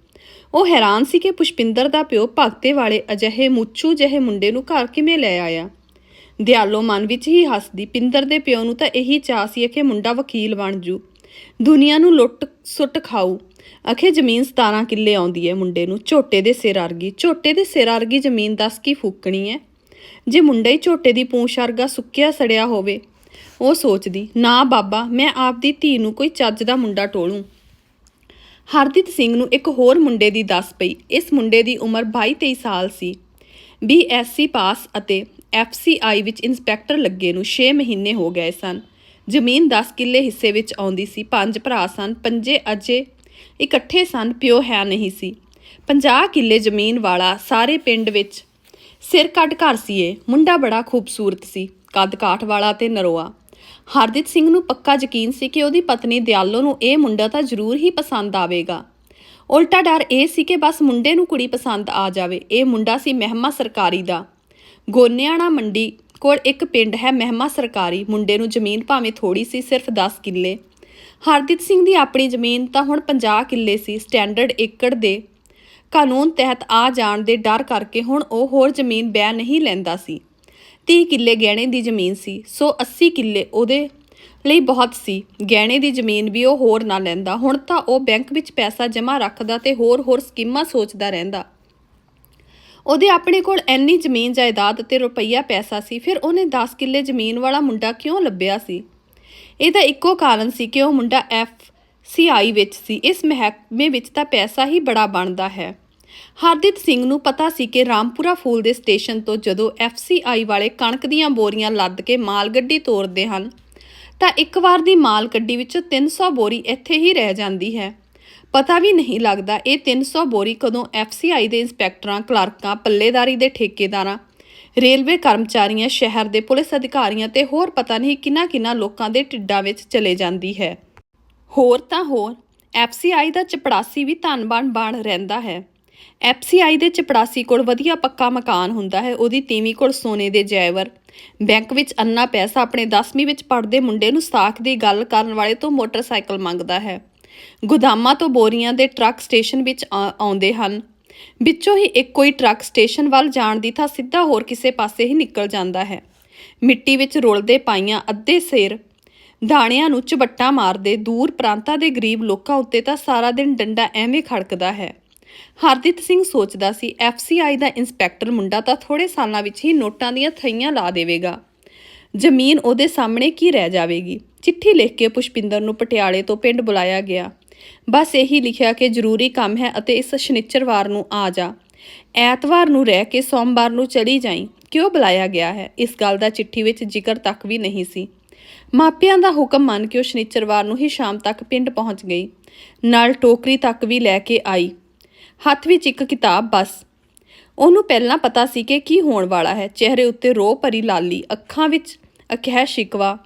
ਉਹ ਹੈਰਾਨ ਸੀ ਕਿ ਪੁਸ਼ਪਿੰਦਰ ਦਾ ਪਿਓ ਭਗਤੇ ਵਾਲੇ ਅਜਿਹੇ ਮੁੱਚੂ ਜਿਹੇ ਮੁੰਡੇ ਨੂੰ ਘਰ ਕਿਵੇਂ ਲੈ ਆਇਆ? ਦਿਆਲੋ ਮਨ ਵਿੱਚ ਹੀ ਹੱਸਦੀ, ਪਿੰਦਰ ਦੇ ਪਿਓ ਨੂੰ ਤਾਂ ਇਹੀ ਚਾਹ ਸੀ ਕਿ ਮੁੰਡਾ ਵਕੀਲ ਬਣ ਜੂ। ਦੁਨੀਆ ਨੂੰ ਲੁੱਟ ਸੁੱਟ ਖਾਊ। ਅਖੇ ਜ਼ਮੀਨ 17 ਕਿੱਲੇ ਆਉਂਦੀ ਹੈ ਮੁੰਡੇ ਨੂੰ। ਝੋਟੇ ਦੇ ਸਿਰ ਅਰਗੀ ਝੋਟੇ ਦੇ ਸਿਰ ਅਰਗੀ ਜ਼ਮੀਨ ਦੱਸ ਕੀ ਫੂਕਣੀ ਹੈ ਜੇ ਮੁੰਡਾ ਹੀ ਝੋਟੇ ਦੀ ਪੂੰਛ ਅਰਗਾ ਸੁੱਕਿਆ ਸੜਿਆ ਹੋਵੇ ਉਹ ਸੋਚਦੀ, ਨਾ ਬਾਬਾ, ਮੈਂ ਆਪਦੀ ਧੀ ਨੂੰ ਕੋਈ ਚੱਜ ਦਾ ਮੁੰਡਾ ਟੋਲੂੰ। ਹਰਦੀਪ ਸਿੰਘ ਨੂੰ ਇੱਕ ਹੋਰ ਮੁੰਡੇ ਦੀ ਦੱਸ ਪਈ। ਇਸ ਮੁੰਡੇ ਦੀ ਉਮਰ 22-23 ਸਾਲ ਸੀ। ਬੀਐਸਸੀ ਪਾਸ ਅਤੇ ਐਫਸੀਆਈ ਵਿੱਚ ਇੰਸਪੈਕਟਰ ਲੱਗੇ ਨੂੰ 6 ਮਹੀਨੇ ਹੋ ਗਏ ਸਨ। ਜ਼ਮੀਨ 10 ਕਿੱਲੇ ਹਿੱਸੇ ਵਿੱਚ ਆਉਂਦੀ ਸੀ। ਪੰਜ ਭਰਾ ਸਨ। ਪੰਜੇ ਅਜੇ ਇਕੱਠੇ ਸਨ। ਪਿਓ ਹੈ ਨਹੀਂ ਸੀ। 50 ਕਿੱਲੇ ਜ਼ਮੀਨ ਵਾਲਾ ਸਾਰੇ ਪਿੰਡ ਵਿੱਚ ਸਿਰ ਕੱਢ ਘਰ ਸੀ ਇਹ। ਮੁੰਡਾ ਬੜਾ ਖੂਬਸੂਰਤ ਸੀ। ਕੱਦ ਕਾਠ ਵਾਲਾ ਤੇ ਨਰੋਆ। ਹਰਦੀਪ ਸਿੰਘ ਨੂੰ ਪੱਕਾ ਯਕੀਨ ਸੀ ਕਿ ਉਹਦੀ ਪਤਨੀ ਦਿਆਲੋ ਨੂੰ ਇਹ ਮੁੰਡਾ ਤਾਂ ਜ਼ਰੂਰ ਹੀ ਪਸੰਦ ਆਵੇਗਾ। ਉਲਟਾ ਡਰ ਇਹ ਸੀ ਕਿ ਬਸ ਮੁੰਡੇ ਨੂੰ ਕੁੜੀ ਪਸੰਦ ਆ ਜਾਵੇ। ਇਹ ਮੁੰਡਾ ਸੀ ਮਹਿਮਾ ਸਰਕਾਰੀ ਦਾ। ਗੋਨਿਆਣਾ ਮੰਡੀ ਕੋਲ ਇੱਕ ਪਿੰਡ ਹੈ ਮਹਿਮਾ ਸਰਕਾਰੀ। ਮੁੰਡੇ ਨੂੰ ਜ਼ਮੀਨ ਭਾਵੇਂ ਥੋੜੀ ਸੀ, ਸਿਰਫ 10 ਕਿੱਲੇ। ਹਰਦੀਪ ਸਿੰਘ ਦੀ ਆਪਣੀ ਜ਼ਮੀਨ ਤਾਂ ਹੁਣ 50 ਕਿੱਲੇ ਸੀ, ਸਟੈਂਡਰਡ ਏਕੜ ਦੇ ਕਾਨੂੰਨ ਤਹਿਤ ਆ ਜਾਣ ਦੇ ਡਰ ਕਰਕੇ ਹੁਣ ਉਹ ਹੋਰ ਜ਼ਮੀਨ ਬੈ ਨਹੀਂ ਲੈਂਦਾ ਸੀ। 30 ਕਿੱਲੇ ਗਹਿਣੇ ਦੀ ਜ਼ਮੀਨ ਸੀ, ਸੋ 80 ਕਿੱਲੇ ਉਹਦੇ ਲਈ ਬਹੁਤ ਸੀ। ਗਹਿਣੇ ਦੀ ਜ਼ਮੀਨ ਵੀ ਉਹ ਹੋਰ ਨਾ ਲੈਂਦਾ। ਹੁਣ ਤਾਂ ਉਹ ਬੈਂਕ ਵਿੱਚ ਪੈਸਾ ਜਮ੍ਹਾਂ ਰੱਖਦਾ ਤੇ ਹੋਰ ਹੋਰ ਸਕੀਮਾਂ ਸੋਚਦਾ ਰਹਿੰਦਾ। ਉਹਦੇ ਆਪਣੇ ਕੋਲ ਐਨੀ ਜ਼ਮੀਨ ਜਾਇਦਾਦ ਤੇ ਰੁਪਈਆ ਪੈਸਾ ਸੀ, ਫਿਰ ਉਹਨੇ 10 ਕਿੱਲੇ ਜ਼ਮੀਨ ਵਾਲਾ ਮੁੰਡਾ ਕਿਉਂ ਲੱਭਿਆ ਸੀ? ਇਹਦਾ ਇੱਕੋ ਕਾਰਨ ਸੀ ਕਿ ਉਹ ਮੁੰਡਾ ਐਫ ਸੀਆਈ ਵਿੱਚ ਸੀ। ਇਸ ਮਹਿਕਮੇ ਵਿੱਚ ਤਾਂ ਪੈਸਾ ਹੀ ਬੜਾ ਬਣਦਾ ਹੈ। ਹਰਦੀਪ ਸਿੰਘ ਨੂੰ ਪਤਾ ਸੀ ਕਿ ਰਾਮਪੁਰਾ ਫੂਲ ਦੇ ਸਟੇਸ਼ਨ ਤੋਂ ਜਦੋਂ ਐਫਸੀਆਈ ਵਾਲੇ ਕਣਕ ਦੀਆਂ ਬੋਰੀਆਂ ਲੱਦ ਕੇ ਮਾਲ ਗੱਡੀ ਤੋਰਦੇ ਹਨ, ਤਾਂ ਇੱਕ ਵਾਰ ਦੀ ਮਾਲ ਗੱਡੀ ਵਿੱਚੋਂ 300 ਬੋਰੀ ਇੱਥੇ ਹੀ ਰਹਿ ਜਾਂਦੀ ਹੈ। ਪਤਾ ਵੀ ਨਹੀਂ ਲੱਗਦਾ ਇਹ 300 ਬੋਰੀ ਕਦੋਂ ਐਫਸੀਆਈ ਦੇ ਇੰਸਪੈਕਟਰਾਂ, ਕਲਰਕਾਂ, ਪੱਲੇਦਾਰੀ ਦੇ ਠੇਕੇਦਾਰਾਂ, ਰੇਲਵੇ ਕਰਮਚਾਰੀਆਂ, ਸ਼ਹਿਰ ਦੇ ਪੁਲਿਸ ਅਧਿਕਾਰੀਆਂ ਤੇ ਹੋਰ ਪਤਾ ਨਹੀਂ ਕਿੰਨਾ ਕਿੰਨਾ ਲੋਕਾਂ ਦੇ ਢਿੱਡਾਂ ਵਿੱਚ ਚਲੇ ਜਾਂਦੀ ਹੈ। ਹੋਰ ਤਾਂ ਹੋਰ, ਐਫਸੀਆਈ ਦਾ ਚਪੜਾਸੀ ਵੀ ਧਨਵਾਨ ਬਣ ਰਹਿੰਦਾ ਹੈ। ਐਫਸੀਆਈ ਦੇ ਚਪੜਾਸੀ ਕੋਲ ਵਧੀਆ ਪੱਕਾ ਮਕਾਨ ਹੁੰਦਾ ਹੈ, ਉਹਦੀ ਤੀਵੀਂ ਕੋਲ ਸੋਨੇ ਦੇ ਜੈਵਰ। ਬੈਂਕ ਵਿੱਚ ਅੰਨਾ ਪੈਸਾ ਆਪਣੇ 10ਵੀਂ ਵਿੱਚ ਪੜ੍ਹਦੇ ਮੁੰਡੇ ਨੂੰ ਸਾਖ ਦੀ ਗੱਲ ਕਰਨ ਵਾਲੇ ਤੋਂ ਮੋਟਰਸਾਈਕਲ ਮੰਗਦਾ ਹੈ। ਗੋਦਾਮਾਂ ਤੋਂ ਬੋਰੀਆਂ ਦੇ ਟਰੱਕ ਸਟੇਸ਼ਨ ਵਿੱਚ ਆਉਂਦੇ ਹਨ। ਵਿੱਚੋਂ ਹੀ ਇੱਕ ਕੋਈ ਟਰੱਕ ਸਟੇਸ਼ਨ ਵੱਲ ਜਾਣ ਦੀ ਥਾਂ ਸਿੱਧਾ ਹੋਰ ਕਿਸੇ ਪਾਸੇ ਹੀ ਨਿਕਲ ਜਾਂਦਾ ਹੈ। ਮਿੱਟੀ ਵਿੱਚ ਰੁਲਦੇ ਪਾਈਆਂ ਅੱਧੇ ਸਿਰ। ਦਾਣਿਆਂ ਨੂੰ ਝਵੱਟਾ ਮਾਰਦੇ ਦੂਰ ਪ੍ਰਾਂਤਾਂ ਦੇ ਗਰੀਬ ਲੋਕਾਂ ਉੱਤੇ ਤਾਂ ਸਾਰਾ ਦਿਨ ਡੰਡਾ ਐਵੇਂ ਖੜਕਦਾ ਹੈ। ਹਰਦਿਤ ਸਿੰਘ ਸੋਚਦਾ ਸੀ ਐਫਸੀਆਈ ਦਾ ਇੰਸਪੈਕਟਰ ਮੁੰਡਾ ਤਾਂ ਥੋੜੇ ਸਾਲਾਂ ਵਿੱਚ ਹੀ ਨੋਟਾਂ ਦੀਆਂ ਥਈਆਂ ਲਾ ਦੇਵੇਗਾ। ਜ਼ਮੀਨ ਉਹਦੇ ਸਾਹਮਣੇ ਕੀ ਰਹਿ ਜਾਵੇਗੀ? ਚਿੱਠੀ ਲਿਖ ਕੇ ਪੁਸ਼ਪਿੰਦਰ ਨੂੰ ਪਟਿਆਲੇ ਤੋਂ ਪਿੰਡ ਬੁਲਾਇਆ ਗਿਆ। ਬਸ ਇਹੀ ਲਿਖਿਆ ਕਿ ਜ਼ਰੂਰੀ ਕੰਮ ਹੈ ਅਤੇ ਇਸ ਸ਼ਨੀਚਰਵਾਰ ਨੂੰ ਆ ਜਾ। ਐਤਵਾਰ ਨੂੰ ਰਹਿ ਕੇ ਸੋਮਵਾਰ ਨੂੰ ਚਲੀ ਜਾਈ। ਕਿਉਂ ਬੁਲਾਇਆ ਗਿਆ ਹੈ? ਇਸ ਗੱਲ ਦਾ ਚਿੱਠੀ ਵਿੱਚ ਜ਼ਿਕਰ ਤੱਕ ਵੀ ਨਹੀਂ ਸੀ। ਮਾਪਿਆਂ ਦਾ ਹੁਕਮ ਮੰਨ ਕੇ ਉਹ ਸ਼ਨੀਚਰਵਾਰ ਨੂੰ ਹੀ ਸ਼ਾਮ ਤੱਕ ਪਿੰਡ ਪਹੁੰਚ ਗਈ। ਨਾਲ ਟੋਕਰੀ ਤੱਕ ਵੀ ਲੈ ਕੇ ਆਈ। ਹੱਥ ਵਿੱਚ ਇੱਕ ਕਿਤਾਬ ਬਸ। ਉਹਨੂੰ ਪਹਿਲਾਂ ਪਤਾ ਸੀ ਕਿ ਕੀ ਹੋਣ ਵਾਲਾ ਹੈ। ਚਿਹਰੇ ਉੱਤੇ ਰੋਹ ਭਰੀ ਲਾਲੀ, ਅੱਖਾਂ ਵਿੱਚ ਅਖਹਿ ਸ਼ਿਕਵਾ।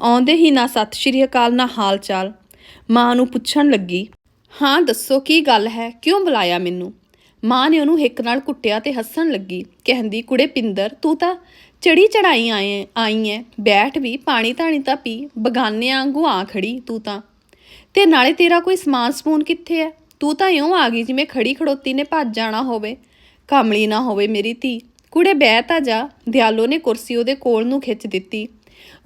ਆਉਂਦੇ ਹੀ ਨਾ ਸਤਿ ਸ਼੍ਰੀ ਅਕਾਲ, ਨਾ ਹਾਲ ਚਾਲ। ਮਾਂ ਨੂੰ ਪੁੱਛਣ ਲੱਗੀ, ਹਾਂ, ਦੱਸੋ ਕੀ ਗੱਲ ਹੈ? ਕਿਉਂ ਬੁਲਾਇਆ ਮੈਨੂੰ? ਮਾਂ ਨੇ ਉਹਨੂੰ ਹਿੱਕ ਨਾਲ ਕੁੱਟਿਆ ਤੇ ਹੱਸਣ ਲੱਗੀ। ਕਹਿੰਦੀ, ਕੁੜੇ ਪਿੰਦਰ, ਤੂੰ ਤਾਂ ਚੜੀ ਚੜਾਈ ਆਏ, ਆਈ ਐ। ਬੈਠ ਵੀ, ਪਾਣੀ ਧਾਣੀ ਤਾਂ ਪੀ। ਬਗਾਨਿਆਂ ਵਾਂਗੂ ਆ ਖੜੀ ਤੂੰ ਤਾਂ। ਤੇ ਨਾਲੇ ਤੇਰਾ ਕੋਈ ਸਮਾਨ ਸਮੂਨ ਕਿੱਥੇ ਐ ਤੂੰ ਤਾਂ ਇਉਂ ਆ ਗਈ ਜਿਵੇਂ ਖੜੀ ਖੜੋਤੀ ਨੇ ਭੱਜ ਜਾਣਾ ਹੋਵੇ। ਕਮਲੀ ਨਾ ਹੋਵੇ ਮੇਰੀ ਧੀ। ਕੁੜੇ ਬਹਿ ਤਾਂ ਜਾ। ਦਿਆਲੋ ਨੇ ਕੁਰਸੀ ਉਹਦੇ ਕੋਲ ਨੂੰ ਖਿੱਚ ਦਿੱਤੀ।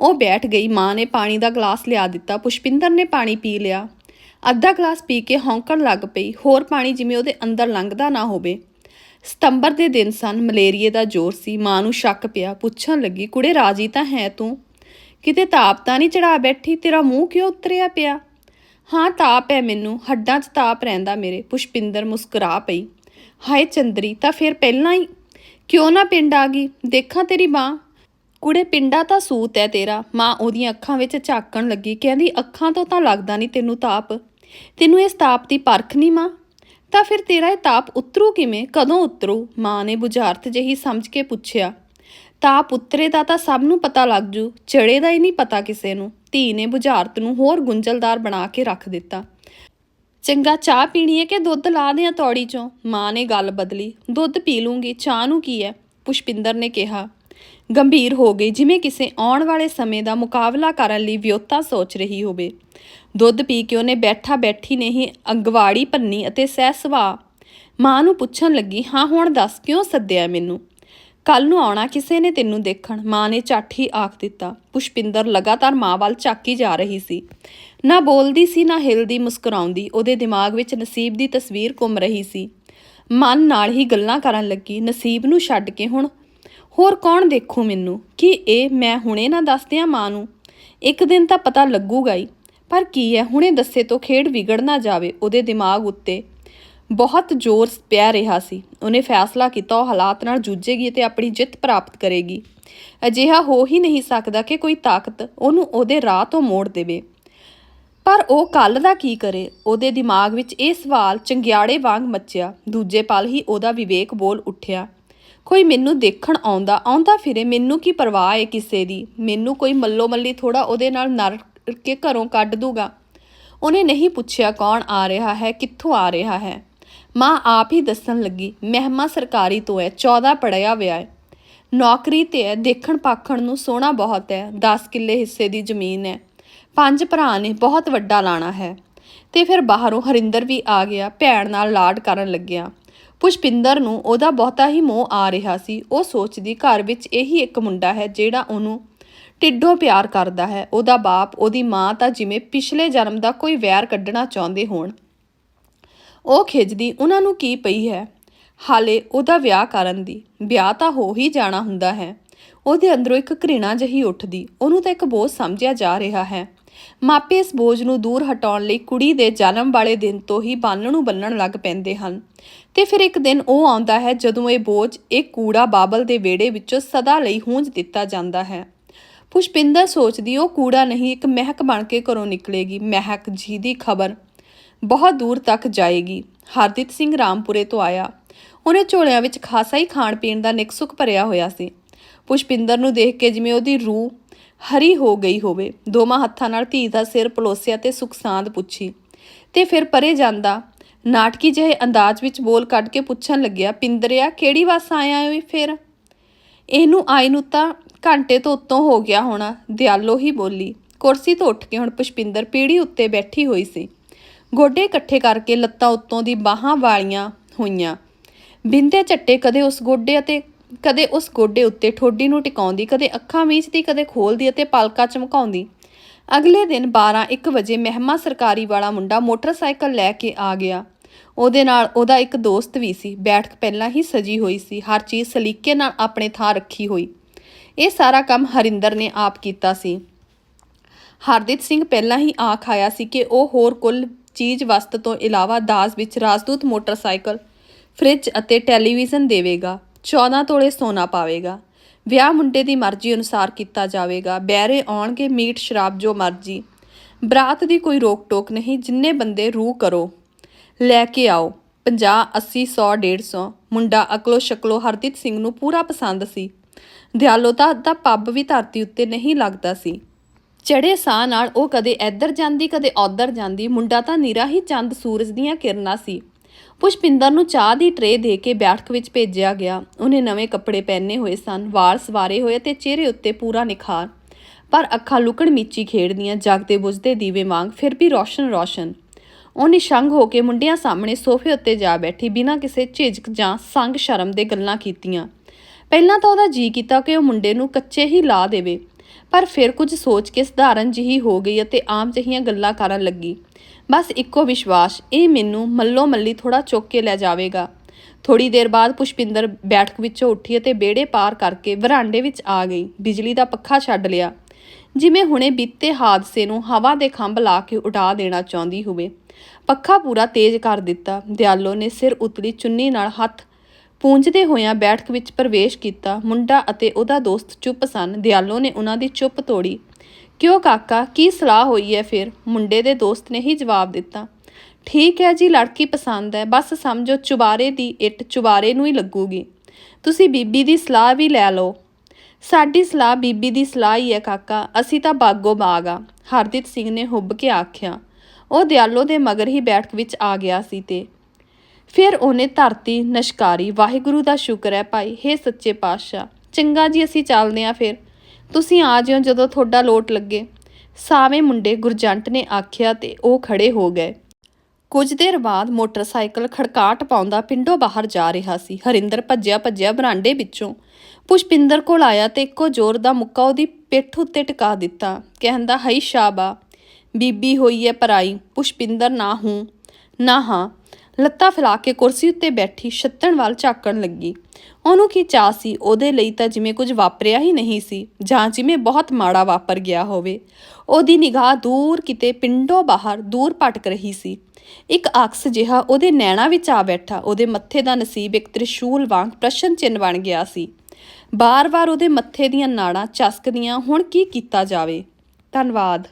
ਉਹ ਬੈਠ ਗਈ। ਮਾਂ ਨੇ ਪਾਣੀ ਦਾ ਗਲਾਸ ਲਿਆ ਦਿੱਤਾ। ਪੁਸ਼ਪਿੰਦਰ ਨੇ ਪਾਣੀ ਪੀ ਲਿਆ। ਅੱਧਾ ਗਲਾਸ ਪੀ ਕੇ ਹੌਂਕਣ ਲੱਗ ਪਈ। ਹੋਰ ਪਾਣੀ ਜਿਵੇਂ ਉਹਦੇ ਅੰਦਰ ਲੰਘਦਾ ਨਾ ਹੋਵੇ। ਸਤੰਬਰ ਦੇ ਦਿਨ ਸਨ। ਮਲੇਰੀਏ ਦਾ ਜ਼ੋਰ ਸੀ। ਮਾਂ ਨੂੰ ਸ਼ੱਕ ਪਿਆ। ਪੁੱਛਣ ਲੱਗੀ, ਕੁੜੇ, ਰਾਜੀ ਤਾਂ ਹੈ ਤੂੰ? ਕਿਤੇ ਤਾਪ ਤਾਂ ਨਹੀਂ ਚੜਾ ਬੈਠੀ? ਤੇਰਾ ਮੂੰਹ ਕਿਉਂ ਉਤਰਿਆ ਪਿਆ? ਹਾਂ, ਤਾਪ ਹੈ ਮੈਨੂੰ। ਹੱਡਾਂ 'ਚ ਤਾਪ ਰਹਿੰਦਾ ਮੇਰੇ। ਪੁਸ਼ਪਿੰਦਰ ਮੁਸਕਰਾ ਪਈ। ਹਾਏ ਚੰਦਰੀ, ਤਾਂ ਫਿਰ ਪਹਿਲਾਂ ਹੀ ਕਿਉਂ ਨਾ ਪਿੰਡ ਆ ਗਈ? ਦੇਖਾਂ ਤੇਰੀ ਮਾਂ। ਕੁੜੇ, ਪਿੰਡਾ ਤਾਂ ਸੂਤ ਹੈ ਤੇਰਾ। ਮਾਂ ਉਹਦੀਆਂ ਅੱਖਾਂ ਵਿੱਚ ਝਾਕਣ ਲੱਗੀ। ਕਹਿੰਦੀ, ਅੱਖਾਂ ਤੋਂ ਤਾਂ ਲੱਗਦਾ ਨਹੀਂ ਤੈਨੂੰ ਤਾਪ। ਤੈਨੂੰ ਇਸ ਤਾਪ ਦੀ ਪਰਖ ਨਹੀਂ ਮਾਂ? ਤਾਂ ਫਿਰ ਤੇਰਾ ਇਹ ਤਾਪ ਉਤਰੂ ਕਿਵੇਂ? ਕਦੋਂ ਉਤਰੂ? ਮਾਂ ਨੇ ਬੁਝਾਰਤ ਜਿਹੀ ਸਮਝ ਕੇ ਪੁੱਛਿਆ। ਤਾਪ ਉਤਰੇ ਦਾ ਤਾਂ ਸਭ ਨੂੰ ਪਤਾ ਲੱਗ ਜੂ ਚੜੇ ਦਾ ਹੀ ਨਹੀਂ ਪਤਾ ਕਿਸੇ ਨੂੰ। ਧੀ ਨੇ ਬੁਝਾਰਤ ਨੂੰ ਹੋਰ ਗੁੰਝਲਦਾਰ ਬਣਾ ਕੇ ਰੱਖ ਦਿੱਤਾ। ਚੰਗਾ, ਚਾਹ ਪੀਣੀ ਹੈ ਕਿ ਦੁੱਧ ਲਾ ਦਿਆਂ ਤੌੜੀ ਚੋਂ? ਮਾਂ ਨੇ ਗੱਲ ਬਦਲੀ। ਦੁੱਧ ਪੀ ਲੂੰਗੀ, ਚਾਹ ਨੂੰ ਕੀ ਹੈ? ਪੁਸ਼ਪਿੰਦਰ ਨੇ ਕਿਹਾ। ਗੰਭੀਰ ਹੋ ਗਈ, ਜਿਵੇਂ ਕਿਸੇ ਆਉਣ ਵਾਲੇ ਸਮੇਂ ਦਾ ਮੁਕਾਬਲਾ ਕਰਨ ਲਈ ਵਿਉਤਾ ਸੋਚ ਰਹੀ ਹੋਵੇ। ਦੁੱਧ ਪੀ ਕੇ ਉਹਨੇ ਬੈਠਾ ਬੈਠੀ ਨੇ ਹੀ ਅਗਵਾੜੀ ਪੰਨੀ ਅਤੇ ਸਹਿ ਸੁਭਾਅ। ਮਾਂ ਨੂੰ ਪੁੱਛਣ ਲੱਗੀ, ਹਾਂ, ਹੁਣ ਦੱਸ ਕਿਉਂ ਸੱਦਿਆ ਮੈਨੂੰ? ਕੱਲ ਨੂੰ ਆਉਣਾ ਕਿਸੇ ਨੇ ਤੈਨੂੰ ਦੇਖਣ। ਮਾਂ ਨੇ ਝੱਟ ਹੀ ਆਖ ਦਿੱਤਾ। ਪੁਸ਼ਪਿੰਦਰ ਲਗਾਤਾਰ ਮਾਂ ਵੱਲ ਝਾਕੀ ਜਾ ਰਹੀ ਸੀ। ਨਾ ਬੋਲਦੀ ਸੀ, ਨਾ ਹਿਲਦੀ ਮੁਸਕਰਾਉਂਦੀ। ਉਹਦੇ ਦਿਮਾਗ ਵਿੱਚ ਨਸੀਬ ਦੀ ਤਸਵੀਰ ਘੁੰਮ ਰਹੀ ਸੀ। ਮਨ ਨਾਲ ਹੀ ਗੱਲਾਂ ਕਰਨ ਲੱਗੀ। ਨਸੀਬ ਨੂੰ ਛੱਡ ਕੇ ਹੁਣ ਹੋਰ ਕੌਣ ਦੇਖੂ ਮੈਨੂੰ? ਕਿ ਇਹ ਮੈਂ ਹੁਣੇ ਨਾ ਦੱਸਦਿਆਂ ਮਾਂ ਨੂੰ? ਇੱਕ ਦਿਨ ਤਾਂ ਪਤਾ ਲੱਗੂਗਾ ਹੀ। ਪਰ ਕੀ ਹੈ? ਹੁਣੇ ਦੱਸੇ ਤੋਂ ਖੇਡ ਵਿਗੜ ਨਾ ਜਾਵੇ। ਉਹਦੇ ਦਿਮਾਗ ਉੱਤੇ ਬਹੁਤ ਜ਼ੋਰ ਪਿਆ ਰਿਹਾ ਸੀ। ਉਹਨੇ ਫੈਸਲਾ ਕੀਤਾ, ਉਹ ਹਾਲਾਤ ਨਾਲ ਜੂਝੇਗੀ ਤੇ ਆਪਣੀ ਜਿੱਤ ਪ੍ਰਾਪਤ ਕਰੇਗੀ। ਅਜਿਹਾ ਹੋ ਹੀ ਨਹੀਂ ਸਕਦਾ ਕਿ ਕੋਈ ਤਾਕਤ ਉਹਨੂੰ ਉਹਦੇ ਰਾਹ ਤੋਂ ਮੋੜ ਦੇਵੇ। ਪਰ ਉਹ ਕੱਲ ਦਾ ਕੀ ਕਰੇ? ਉਹਦੇ ਦਿਮਾਗ ਵਿੱਚ ਇਹ ਸਵਾਲ ਚੰਗਿਆੜੇ ਵਾਂਗ ਮੱਚਿਆ। ਦੂਜੇ ਪਲ ਹੀ ਉਹਦਾ ਵਿਵੇਕ ਬੋਲ ਉੱਠਿਆ। ਕੋਈ ਮੈਨੂੰ ਦੇਖਣ ਆਉਂਦਾ ਆਉਂਦਾ ਫਿਰੇ, ਮੈਨੂੰ ਕੀ ਪਰਵਾਹ ਹੈ ਕਿਸੇ ਦੀ? ਮੈਨੂੰ ਕੋਈ ਮੱਲੋ ਮੱਲੀ ਥੋੜਾ ਉਹਦੇ ਨਾਲ ਨਰ ਕੇ ਘਰੋਂ ਕੱਢ ਦੂਗਾ? ਉਹਨੇ ਨਹੀਂ ਪੁੱਛਿਆ ਕੌਣ ਆ ਰਿਹਾ ਹੈ, ਕਿੱਥੋਂ ਆ ਰਿਹਾ ਹੈ। ਮਾਂ ਆਪ ਹੀ ਦੱਸਣ ਲੱਗੀ, ਮਹਿਮਾ ਸਰਕਾਰੀ ਤੋਂ ਹੈ 14 ਪੜਿਆ ਹੋਇਆ ਹੈ। ਨੌਕਰੀ ਤੇ ਹੈ, ਦੇਖਣ ਪਾਖਣ ਨੂੰ ਸੋਹਣਾ ਬਹੁਤ ਹੈ 10 ਕਿੱਲੇ ਹਿੱਸੇ ਦੀ ਜ਼ਮੀਨ ਹੈ। ਪੰਜ ਭਰਾ ਨੇ, ਬਹੁਤ ਵੱਡਾ ਲਾਣਾ ਹੈ। ਤੇ ਫਿਰ ਬਾਹਰੋਂ ਹਰਿੰਦਰ ਵੀ ਆ ਗਿਆ, ਭੈਣ ਨਾਲ ਲਾਡ ਕਰਨ ਲੱਗਿਆ। ਪੁਸ਼ਪਿੰਦਰ ਨੂੰ ਉਹਦਾ ਬਹੁਤਾ ਹੀ ਮੋਹ ਆ ਰਿਹਾ ਸੀ। ਉਹ ਸੋਚਦੀ, ਘਰ ਵਿੱਚ ਇਹੀ ਇੱਕ ਮੁੰਡਾ ਹੈ ਜਿਹੜਾ ਉਹਨੂੰ ਟਿੱਡੋਂ ਪਿਆਰ ਕਰਦਾ ਹੈ। ਉਹਦਾ ਬਾਪ, ਉਹਦੀ ਮਾਂ ਤਾਂ ਜਿਵੇਂ ਪਿਛਲੇ ਜਨਮ ਦਾ ਕੋਈ ਵੈਰ ਕੱਢਣਾ ਚਾਹੁੰਦੇ ਹੋਣ। ਉਹ ਖਿੱਚਦੀ ਉਹਨਾਂ ਨੂੰ ਕੀ ਪਈ ਹੈ? ਹਾਲੇ ਉਹਦਾ ਵਿਆਹ ਕਰਨ ਦੀ, ਵਿਆਹ ਤਾਂ ਹੋ ਹੀ ਜਾਣਾ ਹੁੰਦਾ ਹੈ। ਉਹਦੇ ਅੰਦਰੋਂ ਇੱਕ ਘ੍ਰਿਣਾ ਜਹੀ ਉੱਠਦੀ, ਉਹਨੂੰ ਤਾਂ ਇੱਕ ਬੋਝ ਸਮਝਿਆ ਜਾ ਰਿਹਾ ਹੈ। ਮਾਪੇ ਇਸ ਬੋਝ ਨੂੰ ਦੂਰ ਹਟਾਉਣ ਲਈ ਕੁੜੀ ਦੇ ਜਨਮ ਵਾਲੇ ਦਿਨ ਤੋਂ ਹੀ ਬੰਨ੍ਹਣ ਨੂੰ ਬੰਨਣ ਲੱਗ ਪੈਂਦੇ ਹਨ। ਤੇ ਫਿਰ ਇੱਕ ਦਿਨ ਉਹ ਆਉਂਦਾ ਹੈ ਜਦੋਂ ਇਹ ਬੋਝ ਇਹ ਕੂੜਾ ਬਾਬਲ ਦੇ ਵਿਹੜੇ ਵਿੱਚੋਂ ਸਦਾ ਲਈ ਹੂੰਝ ਦਿੱਤਾ ਜਾਂਦਾ ਹੈ। ਪੁਸ਼ਪਿੰਦਰ ਸੋਚਦੀ, ਉਹ ਕੂੜਾ ਨਹੀਂ, ਇੱਕ ਮਹਿਕ ਬਣ ਕੇ ਘਰੋਂ ਨਿਕਲੇਗੀ। ਮਹਿਕ ਜੀ ਦੀ ਖਬਰ ਬਹੁਤ ਦੂਰ ਤੱਕ ਜਾਏਗੀ। ਹਰਦੀਪ ਸਿੰਘ ਰਾਮਪੁਰੇ ਤੋਂ ਆਇਆ। ਉਹਨੇ ਝੋਲਿਆਂ ਵਿੱਚ ਖਾਸਾ ਹੀ ਖਾਣ ਪੀਣ ਦਾ ਨਿਕਸੁਕ ਭਰਿਆ ਹੋਇਆ ਸੀ। ਪੁਸ਼ਪਿੰਦਰ ਨੂੰ ਦੇਖ ਕੇ ਜਿਵੇਂ ਉਹਦੀ ਰੂਹ ਹਰੀ ਹੋ ਗਈ ਹੋਵੇ, ਦੋਵਾਂ ਹੱਥਾਂ ਨਾਲ ਧੀ ਦਾ ਸਿਰ ਪਲੋਸਿਆ ਤੇ ਸੁਖਸਾਂਦ ਪੁੱਛੀ। ਤੇ ਫਿਰ ਪਰੇ ਜਾਂਦਾ, ਨਾਟਕੀ ਜਿਹੇ ਅੰਦਾਜ਼ ਵਿੱਚ ਬੋਲ ਕੱਢ ਕੇ ਪੁੱਛਣ ਲੱਗਿਆ, ਪਿੰਦਰਿਆ, ਕਿਹੜੀ ਵਾਸ ਆਇਆ ਓਏ ਫਿਰ? ਇਹਨੂੰ ਆਈ ਨੂੰ ਤਾਂ ਘੰਟੇ ਤੋਂ ਉੱਤੋਂ ਹੋ ਗਿਆ ਹੋਣਾ, ਦਿਆਲੋ ਹੀ ਬੋਲੀ। ਕੁਰਸੀ ਤੋਂ ਉੱਠ ਕੇ ਹੁਣ ਪੁਸ਼ਪਿੰਦਰ ਪੀੜੀ ਉੱਤੇ ਬੈਠੀ ਹੋਈ ਸੀ। ਗੋਡੇ ਇਕੱਠੇ ਕਰਕੇ ਲੱਤਾਂ ਉੱਤੋਂ ਦੀ ਬਾਹਾਂ ਵਾਲੀਆਂ ਹੋਈਆਂ। ਬਿੰਦੇ ਝੱਟੇ ਕਦੇ ਉਸ ਗੋਡੇ ਅਤੇ ਕਦੇ ਉਸ ਗੋਡੇ ਉੱਤੇ ਠੋਡੀ ਨੂੰ ਟਿਕਾਉਂਦੀ, ਕਦੇ ਅੱਖਾਂ ਮੀਚਦੀ, ਕਦੇ ਖੋਲਦੀ ਅਤੇ ਪਲਕਾਂ ਚਮਕਾਉਂਦੀ। ਅਗਲੇ ਦਿਨ 12-1 ਵਜੇ ਮਹਿਮਾ ਸਰਕਾਰੀ ਵਾਲਾ ਮੁੰਡਾ ਮੋਟਰਸਾਈਕਲ ਲੈ ਕੇ ਆ ਗਿਆ। ਉਹਦੇ ਨਾਲ ਉਹਦਾ ਇੱਕ ਦੋਸਤ ਵੀ ਸੀ। ਬੈਠਕ ਪਹਿਲਾਂ ਹੀ ਸਜੀ ਹੋਈ ਸੀ। ਹਰ ਚੀਜ਼ ਸਲੀਕੇ ਨਾਲ ਆਪਣੇ ਥਾਂ ਰੱਖੀ ਹੋਈ। ਇਹ ਸਾਰਾ ਕੰਮ ਹਰਿੰਦਰ ਨੇ ਆਪ ਕੀਤਾ ਸੀ। ਹਰਦੀਪ ਸਿੰਘ ਪਹਿਲਾਂ ਹੀ ਆਖ ਆਇਆ ਸੀ ਕਿ ਉਹ ਹੋਰ ਕੁੱਲ ਚੀਜ਼ ਵਸਤ ਤੋਂ ਇਲਾਵਾ ਦਾਜ ਵਿੱਚ ਰਾਜਦੂਤ ਮੋਟਰਸਾਈਕਲ, ਫ੍ਰਿਜ ਅਤੇ ਟੈਲੀਵਿਜ਼ਨ ਦੇਵੇਗਾ 14 ਤੋਲੇ ਸੋਨਾ ਪਾਵੇਗਾ। ਵਿਆਹ ਮੁੰਡੇ ਦੀ ਮਰਜ਼ੀ ਅਨੁਸਾਰ ਕੀਤਾ ਜਾਵੇਗਾ, ਬੈਰੇ ਆਉਣਗੇ ਮੀਟ, ਸ਼ਰਾਬ ਜੋ ਮਰਜ਼ੀ। ਬਰਾਤ ਦੀ ਕੋਈ ਰੋਕ ਟੋਕ ਨਹੀਂ, ਜਿੰਨੇ ਬੰਦੇ ਰੂ ਕਰੋ। ਲੈ ਕੇ ਆਓ 50 80 100 150 ਮੁੰਡਾ ਅਕਲੋ ਸ਼ਕਲੋ ਹਰਦੀਪ ਸਿੰਘ ਨੂੰ ਪੂਰਾ ਪਸੰਦ ਸੀ। ਦਿਆਲੋਤਾ ਦਾ ਪੱਬ ਵੀ ਧਰਤੀ ਉੱਤੇ ਨਹੀਂ ਲੱਗਦਾ ਸੀ। ਚੜੇ ਸਾਹ ਨਾਲ ਉਹ ਕਦੇ ਇੱਧਰ ਜਾਂਦੀ, ਕਦੇ ਉੱਧਰ ਜਾਂਦੀ। ਮੁੰਡਾ ਤਾਂ ਨਿਰਾ ਹੀ ਚੰਦ ਸੂਰਜ ਦੀਆਂ ਕਿਰਨਾਂ ਸੀ। ਪੁਸ਼ਪਿੰਦਰ ਨੂੰ ਚਾਹ ਦੀ ਟਰੇ ਦੇ ਕੇ ਬੈਠਕ ਵਿੱਚ ਭੇਜਿਆ ਗਿਆ। ਉਹਨੇ ਨਵੇਂ ਕੱਪੜੇ ਪਹਿਨੇ ਹੋਏ ਸਨ, ਵਾਲ ਸਵਾਰੇ ਹੋਏ ਤੇ ਚਿਹਰੇ ਉੱਤੇ ਪੂਰਾ ਨਿਖਾਰ। ਪਰ ਅੱਖਾਂ ਲੁਕਣ ਮੀਚੀ ਖੇਡਦੀਆਂ, ਜਾਗਦੇ ਬੁਝਦੇ ਦੀਵੇ ਵਾਂਗ ਫਿਰ ਵੀ ਰੋਸ਼ਨ ਰੋਸ਼ਨ। ਉਹ ਨਿਸ਼ੰਗ ਹੋ ਕੇ ਮੁੰਡਿਆਂ ਸਾਹਮਣੇ ਸੋਫੇ ਉੱਤੇ ਜਾ ਬੈਠੀ, ਬਿਨਾਂ ਕਿਸੇ ਝਿਜਕ ਜਾਂ ਸੰਗ ਸ਼ਰਮ ਦੇ ਗੱਲਾਂ ਕੀਤੀਆਂ। ਪਹਿਲਾਂ ਤਾਂ ਉਹਦਾ ਜੀ ਕੀਤਾ ਕਿ ਉਹ ਮੁੰਡੇ ਨੂੰ ਕੱਚੇ ਹੀ ਲਾ ਦੇਵੇ। ਪਰ ਫਿਰ ਕੁਝ ਸੋਚ ਕੇ ਸਧਾਰਨ ਜਿਹੀ ਹੋ ਗਈ ਅਤੇ ਆਮ ਜਿਹੀਆਂ ਗੱਲਾਂ ਕਰਨ ਲੱਗੀ। ਬਸ ਇੱਕੋ ਵਿਸ਼ਵਾਸ, ਇਹ ਮੈਨੂੰ ਮੱਲੋ ਮੱਲੀ ਥੋੜਾ ਚੁੱਕ ਕੇ ਲੈ ਜਾਵੇਗਾ। ਥੋੜੀ ਦੇਰ ਬਾਅਦ ਪੁਸ਼ਪਿੰਦਰ ਬੈਠਕ ਵਿੱਚੋਂ ਉੱਠੀ ਅਤੇ ਬੇੜੇ ਪਾਰ ਕਰਕੇ ਵਰਾਂਡੇ ਵਿੱਚ ਆ ਗਈ। ਬਿਜਲੀ ਦਾ ਪੱਖਾ ਛੱਡ ਲਿਆ। ਜਿਵੇਂ ਹੁਣੇ ਬੀਤੇ ਹਾਦਸੇ ਨੂੰ ਹਵਾ ਦੇ ਖੰਭ ਲਾ ਕੇ ਉਡਾ ਦੇਣਾ ਚਾਹੁੰਦੀ ਹੋਵੇ। ਪੱਖਾ ਪੂਰਾ ਤੇਜ਼ ਕਰ ਦਿੱਤਾ। ਦਿਆਲੋ ਨੇ ਸਿਰ ਉਤਲੀ ਚੁੰਨੀ ਨਾਲ ਹੱਥ ਪੂੰਝਦੇ ਹੋਇਆਂ ਬੈਠਕ ਵਿੱਚ ਪ੍ਰਵੇਸ਼ ਕੀਤਾ, ਮੁੰਡਾ ਅਤੇ ਉਹਦਾ ਦੋਸਤ ਚੁੱਪ ਸਨ, ਦਿਆਲੋ ਨੇ ਉਹਨਾਂ ਦੀ ਚੁੱਪ ਤੋੜੀ। ਕਿਉਂ ਕਾਕਾ, ਕੀ ਸਲਾਹ ਹੋਈ ਹੈ ਫਿਰ? ਮੁੰਡੇ ਦੇ ਦੋਸਤ ਨੇ ਹੀ ਜਵਾਬ ਦਿੱਤਾ। ਠੀਕ ਹੈ ਜੀ, ਲੜਕੀ ਪਸੰਦ ਹੈ ਬਸ ਸਮਝੋ ਚੁਬਾਰੇ ਦੀ ਇੱਟ ਚੁਬਾਰੇ ਨੂੰ ਹੀ ਲੱਗੂਗੀ। ਤੁਸੀਂ ਬੀਬੀ ਦੀ ਸਲਾਹ ਵੀ ਲੈ ਲਓ। ਸਾਡੀ ਸਲਾਹ ਬੀਬੀ ਦੀ ਸਲਾਹ ਹੀ ਹੈ ਕਾਕਾ, ਅਸੀਂ ਤਾਂ ਬਾਗੋ ਬਾਗ ਆ, ਹਰਦੀਪ ਸਿੰਘ ਨੇ ਹੁੱਬ ਕੇ ਆਖਿਆ। ਉਹ ਦਿਆਲੋ ਦੇ ਮਗਰ ਹੀ ਬੈਠਕ ਵਿੱਚ ਆ ਗਿਆ ਸੀ ਤੇ ਫਿਰ ਉਹਨੇ ਧਰਤੀ ਨਸ਼ਕਾਰੀ, ਵਾਹਿਗੁਰੂ ਦਾ ਸ਼ੁਕਰ ਹੈ ਭਾਈ, ਹੇ ਸੱਚੇ ਪਾਤਸ਼ਾਹ, ਚੰਗਾ ਜੀ ਅਸੀਂ ਚੱਲਦੇ ਆਂ ਫਿਰ। ਤੁਸੀਂ ਆ ਜਿਓ ਜਦੋਂ ਤੁਹਾਡਾ ਲੋਟ ਲੱਗੇ। ਸਾਵੇਂ ਮੁੰਡੇ ਗੁਰਜੰਟ ਨੇ ਆਖਿਆ ਤੇ ਉਹ ਖੜੇ ਹੋ ਗਏ। ਕੁਝ ਦੇਰ ਬਾਅਦ ਮੋਟਰਸਾਈਕਲ ਖੜਕਾਟ ਪਾਉਂਦਾ ਪਿੰਡੋਂ ਬਾਹਰ ਜਾ ਰਿਹਾ ਸੀ। ਹਰਿੰਦਰ ਭੱਜਿਆ ਭੱਜਿਆ ਬਰਾਂਡੇ ਵਿੱਚੋਂ ਪੁਸ਼ਪਿੰਦਰ ਕੋਲ ਆਇਆ ਤੇ ਇੱਕੋ ਜ਼ੋਰ ਦਾ ਮੁੱਕਾ ਉਹਦੀ ਪਿੱਠ ਉੱਤੇ ਟਿਕਾ ਦਿੱਤਾ। ਕਹਿੰਦਾ, ਹਈ ਸ਼ਾਬਾ ਬੀਬੀ ਹੋਈ ਹੈ ਪਰਾਈ, ਪੁਸ਼ਪਿੰਦਰ ਨਾ ਹੂੰ, ਨਾ ਹਾਂ। ਲੱਤਾਂ ਫੈਲਾ ਕੇ ਕੁਰਸੀ ਉੱਤੇ ਬੈਠੀ ਛੱਤਣ ਵੱਲ ਝਾਕਣ ਲੱਗੀ। ਉਹਨੂੰ ਕੀ ਚਾਹ ਸੀ? ਉਹਦੇ ਲਈ ਤਾਂ ਜਿਵੇਂ ਕੁਝ ਵਾਪਰਿਆ ਹੀ ਨਹੀਂ ਸੀ, ਜਾਂ ਜਿਵੇਂ ਬਹੁਤ ਮਾੜਾ ਵਾਪਰ ਗਿਆ ਹੋਵੇ। ਉਹਦੀ ਨਿਗਾਹ ਦੂਰ ਕਿਤੇ ਪਿੰਡੋਂ ਬਾਹਰ ਦੂਰ ਭਟਕ ਰਹੀ ਸੀ। ਇੱਕ ਅਕਸ ਜਿਹਾ ਉਹਦੇ ਨੈਣਾ ਵਿੱਚ ਆ ਬੈਠਾ, ਉਹਦੇ ਮੱਥੇ ਦਾ ਨਸੀਬ ਇੱਕ ਤ੍ਰਿਸ਼ੂਲ ਵਾਂਗ ਪ੍ਰਸ਼ਨ ਚਿੰਨ ਬਣ ਗਿਆ ਸੀ। ਬਾਰ-ਬਾਰ ਉਹਦੇ ਮੱਥੇ ਦੀਆਂ ਨਾੜਾਂ ਚਸਕਦੀਆਂ, ਹੁਣ ਕੀ ਕੀਤਾ ਜਾਵੇ? ਧੰਨਵਾਦ।